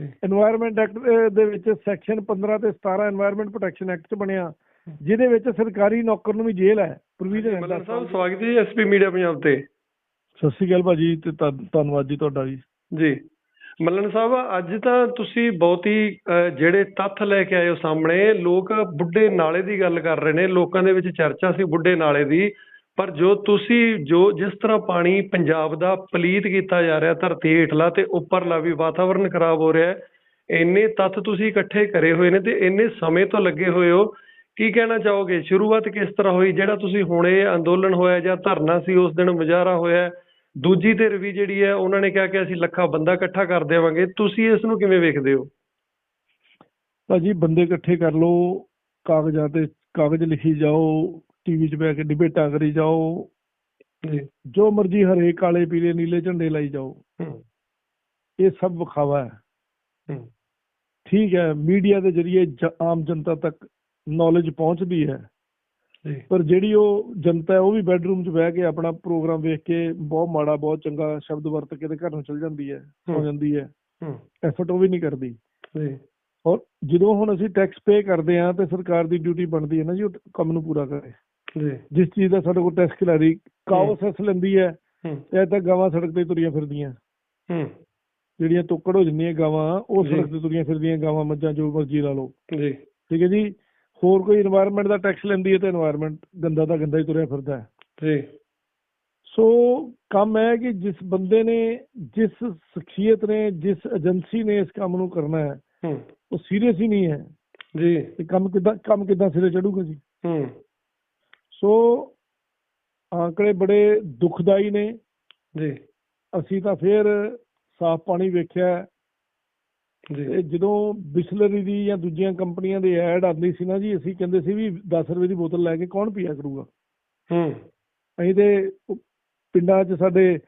Environment act ਦੇ ਵਿੱਚ section 15 ਤੇ 17 এনवायरमेंट ਪ੍ਰੋਟੈਕਸ਼ਨ ਐਕਟ ਚ ਬਣਿਆ। ਜਿਹਦੇ ਵਿੱਚ ਸਰਕਾਰੀ ਨੌਕਰ ਨੂੰ ਵੀ ਜੇਲ੍ਹ ਹੈ। ਪ੍ਰਵੀਨ ਮਲਰ ਸਾਹਿਬ ਸਵਾਗਤ ਹੈ ਐਸਪੀ ਮੀਡੀਆ ਪੰਜਾਬ ਤੇ। ਸਤਿ ਸ਼੍ਰੀ ਅਕਾਲ ਭਾਜੀ ਤੇ ਧੰਨਵਾਦ ਜੀ ਤੁਹਾਡਾ ਵੀ। ਜੀ। ਮੱਲਣ ਸਾਹਿਬ ਅੱਜ ਤਾਂ ਤੁਸੀਂ ਬਹੁਤ ਹੀ ਜਿਹੜੇ ਤੱਥ ਲੈ ਕੇ ਆਏ ਹੋ ਸਾਹਮਣੇ ਲੋਕ ਬੁੱਢੇ ਨਾਲੇ ਦੀ ਗੱਲ ਕਰ ਰਹੇ ਨੇ। ਲੋਕਾਂ ਦੇ ਵਿੱਚ ਚਰਚਾ ਸੀ ਬੁੱਢੇ ਨਾਲੇ ਦੀ। ਪਰ ਜੋ ਤੁਸੀਂ ਜੋ ਜਿਸ ਤਰ੍ਹਾਂ ਪਾਣੀ ਪੰਜਾਬ ਦਾ ਪਲੀਤ ਕੀਤਾ ਜਾ ਰਿਹਾ, ਧਰਤੀ ਹੇਠਲਾ ਤੇ ਉੱਪਰਲਾ ਵੀ ਵਾਤਾਵਰਣ ਖਰਾਬ ਹੋ ਰਿਹਾ ਇੰਨੇ ਤੱਥ ਤੁਸੀਂ ਇਕੱਠੇ ਕਰੇ ਹੋਏ ਨੇ ਤੇ ਇੰਨੇ ਸਮੇਂ ਤੋਂ ਲੱਗੇ ਹੋਏ ਹੋ, ਕੀ ਕਹਿਣਾ ਚਾਹੋਗੇ? ਸ਼ੁਰੂਆਤ ਕਿਸ ਤਰ੍ਹਾਂ ਹੋਈ? ਜਿਹੜਾ ਤੁਸੀਂ ਹੁਣੇ ਅੰਦੋਲਨ ਹੋਇਆ ਜਾਂ ਧਰਨਾ ਸੀ, ਉਸ ਦਿਨ ਮੁਜ਼ਾਹਰਾ ਹੋਇਆ ਦੂਜੀ ਧਿਰ ਵੀ ਜਿਹੜੀ ਹੈ, ਉਹਨਾਂ ਨੇ ਕਿਹਾ ਕਿ ਅਸੀਂ ਲੱਖਾਂ ਬੰਦਾ ਇਕੱਠਾ ਕਰ ਦੇਵਾਂਗੇ। ਤੁਸੀਂ ਇਸ ਨੂੰ ਕਿਵੇਂ ਵੇਖਦੇ ਹੋ? ਭਾਜੀ, ਬੰਦੇ ਇਕੱਠੇ ਕਰ ਲਓ, ਕਾਗਜ਼ਾਂ ਤੇ ਕਾਗਜ਼ ਲਿਖੀ ਜਾਓ ਟੀਵੀ 'ਚ ਬਹਿ ਕੇ ਡਿਬੇਟਾਂ ਕਰੀ ਜਾਓ ਜੀ ਜੋ ਮਰਜ਼ੀ ਹਰੇ ਕਾਲੇ ਪੀਲੇ ਨੀਲੇ ਝੰਡੇ ਲਾਈ ਜਾਓ। ਇਹ ਸਭ ਵਿਖਾਵਾ ਹੈ। ਠੀਕ ਹੈ ਮੀਡੀਆ ਦੇ ਜ਼ਰੀਏ ਆਮ ਜਨਤਾ ਤੱਕ ਨੌਲੇਜ ਪਹੁੰਚਦੀ ਹੈ। ਪਰ ਜਿਹੜੀ ਉਹ ਜਨਤਾ ਹੈ ਉਹ ਵੀ ਬੈੱਡਰੂਮ 'ਚ ਬਹਿ ਕੇ ਆਪਣਾ ਪ੍ਰੋਗਰਾਮ ਵੇਖ ਕੇ ਬਹੁਤ ਮਾੜਾ ਬਹੁਤ ਚੰਗਾ ਸ਼ਬਦ ਵਰਤ ਕੇ ਤੇ ਘਰ ਨੂੰ ਚਲ ਜਾਂਦੀ ਹੈ ਹੋ। ਜਾਂਦੀ ਹੈ। ਐਫਰਟ ਉਹ ਵੀ ਨਹੀਂ ਕਰਦੀ। ਔਰ ਜਦੋਂ ਹੁਣ ਅਸੀਂ ਟੈਕਸ ਪੇ ਕਰਦੇ ਹਾਂ ਤੇ ਸਰਕਾਰ ਦੀ ਡਿਊਟੀ ਬਣਦੀ ਹੈ ਨਾ ਜੀ ਉਹ ਕੰਮ ਨੂੰ ਪੂਰਾ ਕਰੇ। ਜਿਸ ਚੀਜ਼ ਦਾ ਸਾਡੇ ਕੋਲ ਟੈਸਟ ਖਿਲਾੜੀ ਕਾਓ ਸੈਸ ਹੈ ਇਹ ਤਾਂ ਗਾਵਾਂ ਸੜਕ ਤੇ ਤੁਰੀਆਂ ਫਿਰਦੀਆਂ। ਹੂੰ। ਜਿਹੜੀਆਂ ਤੋਕੜ ਹੋ ਜਾਂਦੀਆਂ ਗਾਵਾਂ ਉਹ ਸੜਕ ਤੇ ਤੁਰੀਆਂ ਫਿਰਦੀਆਂ ਗਾਵਾਂ ਮੱਝਾਂ ਜੋ ਮਰਜ਼ੀ ਲਾ ਲਓ। ਠੀਕ ਹੈ ਜੀ? ਹੋਰ ਕੋਈ এনवायरमेंट ਦਾ ਟੈਕਸ ਲੈਂਦੀ ਹੈ ਤਾਂ এনवायरमेंट ਗੰਦਾ ਤਾਂ ਗੰਦਾ ਹੀ ਤੁਰਿਆ ਫਿਰਦਾ ਹੈ। ਜੀ। ਸੋ ਕੰਮ ਹੈ ਕਿ ਜਿਸ ਬੰਦੇ ਨੇ ਜਿਸ ਸ਼ਖੀਅਤ ਨੇ ਜਿਸ ਏਜੰਸੀ ਨੇ ਇਸ ਕੰਮ ਨੂੰ ਕਰਨਾ ਹੈ ਉਹ ਸੀਰੀਅਸ ਹੀ ਨਹੀਂ ਹੈ। ਜੀ। ਤੇ ਕੰਮ ਕਿਦਾਂ ਕੰਮ ਕਿਦਾਂ ਸਿਰੇ ਚੜੂਗਾ ਜੀ? ਹੂੰ। ਸੋ ਆંકੜੇ ਬੜੇ ਦੁਖਦਾਈ ਨੇ। ਜੀ। ਅਸੀਂ ਤਾਂ ਫੇਰ ਸਾਫ਼ ਪਾਣੀ ਵੇਖਿਆ। ਜੀ। ਜਦੋਂ ਬਿਸਲਰੀ ਦੀ ਜਾਂ ਦੂਜੀਆਂ ਕੰਪਨੀਆਂ ਦੇ ਐਡ ਆਉਂਦੀ ਸੀ ਨਾ ਜੀ ਅਸੀਂ ਕਹਿੰਦੇ ਸੀ ਵੀ 10 ਰੁਪਏ ਦੀ ਬੋਤਲ ਲੈ ਕੇ ਕੌਣ ਪੀਆ ਕਰੂਗਾ? ਹੂੰ। ਅਸੀਂ ਤੇ ਪਿੰਡਾਂ 'ਚ ਸਾਡੇ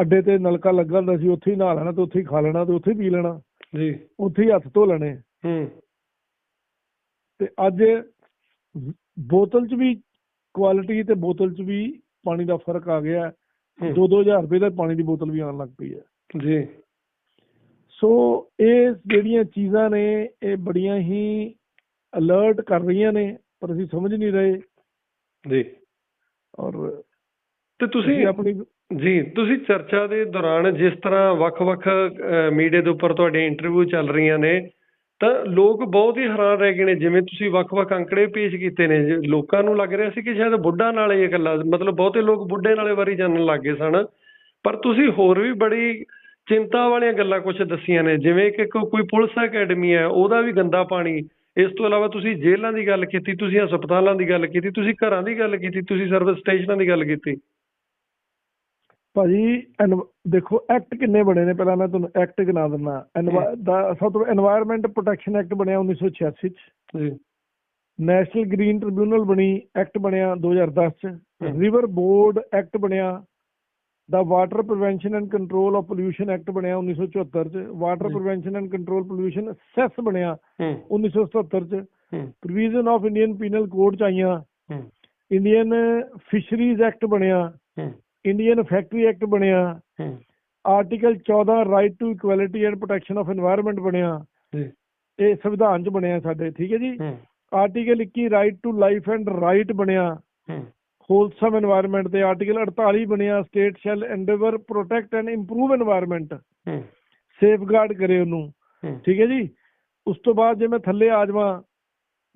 ਅੱਡੇ ਤੇ ਨਲਕਾ ਲੱਗਾ ਹੁੰਦਾ ਸੀ ਉੱਥੇ ਹੀ ਨਹਾ ਲੈਣਾ ਤੇ ਉੱਥੇ ਹੀ ਖਾ ਲੈਣਾ ਤੇ ਉੱਥੇ ਹੀ ਪੀ ਲੈਣਾ। ਜੀ। ਉੱਥੇ ਹੀ ਹੱਥ ਧੋ ਲੈਣੇ। ਹੂੰ। ਤੇ ਅੱਜ ਬੋਤਲ 'ਚ ਵੀ ਕੁਆਲਿਟੀ ਤੇ ਬੋਤਲ 'ਚ ਵੀ ਪਾਣੀ ਦਾ ਫ਼ਰਕ ਆ ਗਿਆ ਹੂੰ। 2-2000 ਰੁਪਏ ਦਾ ਪਾਣੀ ਦੀ ਬੋਤਲ ਵੀ ਆਉਣ ਲੱਗ ਪਈ ਹੈ। ਜੀ। ਸੋ ਇਹ ਜਿਹੜੀਆਂ ਚੀਜ਼ਾਂ ਨੇ ਇਹ ਬੜੀਆਂ ਹੀ ਅਲਰਟ ਕਰ ਰਹੀਆਂ ਨੇ ਪਰ ਅਸੀਂ ਸਮਝ ਨਹੀਂ ਰਹੇ। ਜੀ। ਔਰ ਤੇ ਤੁਸੀਂ ਆਪਣੀ ਜੀ ਤੁਸੀਂ ਚਰਚਾ ਦੇ ਦੌਰਾਨ ਜਿਸ ਤਰ੍ਹਾਂ ਵੱਖ-ਵੱਖ ਮੀਡੀਆ ਦੇ ਉੱਪਰ ਤੁਹਾਡੇ ਇੰਟਰਵਿਊ ਚੱਲ ਰਹੀਆਂ ਨੇ ਤਾਂ ਲੋਕ ਬਹੁਤ ਹੀ ਹੈਰਾਨ ਰਹਿ ਗਏ ਨੇ, ਜਿਵੇਂ ਤੁਸੀਂ ਵੱਖ-ਵੱਖ ਅੰਕੜੇ ਪੇਸ਼ ਕੀਤੇ ਨੇ ਲੋਕਾਂ ਨੂੰ ਲੱਗ ਰਿਹਾ ਸੀ ਕਿ ਸ਼ਾਇਦ ਬੁੱਢਾ ਨਾਲ ਇਹ ਗੱਲਾਂ, ਮਤਲਬ ਬਹੁਤੇ ਲੋਕ ਬੁੱਢੇ ਨਾਲੇ ਵਾਰੀ ਜਾਣਨ ਲੱਗ ਗਏ ਸਨ, ਪਰ ਤੁਸੀਂ ਹੋਰ ਵੀ ਬੜੀ ਚਿੰਤਾ ਵਾਲੀਆਂ ਗੱਲਾਂ ਕੁਝ ਦੱਸੀਆਂ ਨੇ, ਜਿਵੇਂ ਕਿ ਕੋ- ਕੋਈ ਪੁਲਿਸ ਅਕੈਡਮੀ ਹੈ, ਉਹਦਾ ਵੀ ਗੰਦਾ ਪਾਣੀ, ਇਸ ਤੋਂ ਇਲਾਵਾ ਤੁਸੀਂ ਜੇਲ੍ਹਾਂ ਦੀ ਗੱਲ ਕੀਤੀ, ਤੁਸੀਂ ਹਸਪਤਾਲਾਂ ਦੀ ਗੱਲ ਕੀਤੀ, ਤੁਸੀਂ ਘਰਾਂ ਦੀ ਗੱਲ ਕੀਤੀ, ਤੁਸੀਂ ਸਰਵਿਸ ਸਟੇਸ਼ਨਾਂ ਦੀ ਗੱਲ ਕੀਤੀ ਭਾਜੀ ਦੇਖੋ ਐਕਟ ਕਿੰਨੇ ਬਣੇ ਨੇ ਪਹਿਲਾਂ ਮੈਂ ਤੁਹਾਨੂੰ ਐਕਟ ਗਿਣਾ ਦਿੰਦਾ ਦਾ ਸਭ ਤੋਂ এনवायरमेंट ਪ੍ਰੋਟੈਕਸ਼ਨ ਐਕਟ ਬਣਿਆ 1986 ਚ। ਜੀ। ਨੈਸ਼ਨਲ ਗ੍ਰੀਨ ਟ੍ਰਿਬਿਊਨਲ ਬਣੀ ਐਕਟ ਬਣਿਆ 2010 ਚ। ਰਿਵਰ ਬੋਰਡ ਐਕਟ ਬਣਿਆ। ਦਾ water prevention and control of pollution act ਬਣਿਆ 1974 ਚ। Water prevention and control pollution cess ਬਣਿਆ 1977 ਚ। Provision of Indian penal code ਚ ਆਈਆਂ। ਇੰਡੀਅਨ ਫਿਸ਼ਰੀਜ਼ ਐਕਟ ਬਣਿਆ। ਇੰਡੀਅਨ ਫੈਕਟਰੀ ਐਕਟ ਬਣਿਆ। Article 14 right to equality and protection of environment ਬਣਿਆ। ਇਹ ਸੰਵਿਧਾਨ ਚ ਬਣਿਆ ਸਾਡੇ ਠੀਕ ਹੈ ਜੀ? Article 21 right to life and right ਬਣਿਆ। ਹੋਲਸਮ এনवायरमेंट ਤੇ ਆਰਟੀਕਲ 48 ਬਣਿਆ। State shall endeavour protect and improve environment safeguard ਕਰੇ ਉਹਨੂੰ। ਠੀਕ ਹੈ ਜੀ? ਉਸ ਤੋਂ ਬਾਅਦ ਜੇ ਮੈਂ ਥੱਲੇ ਆ ਜਾਵਾਂ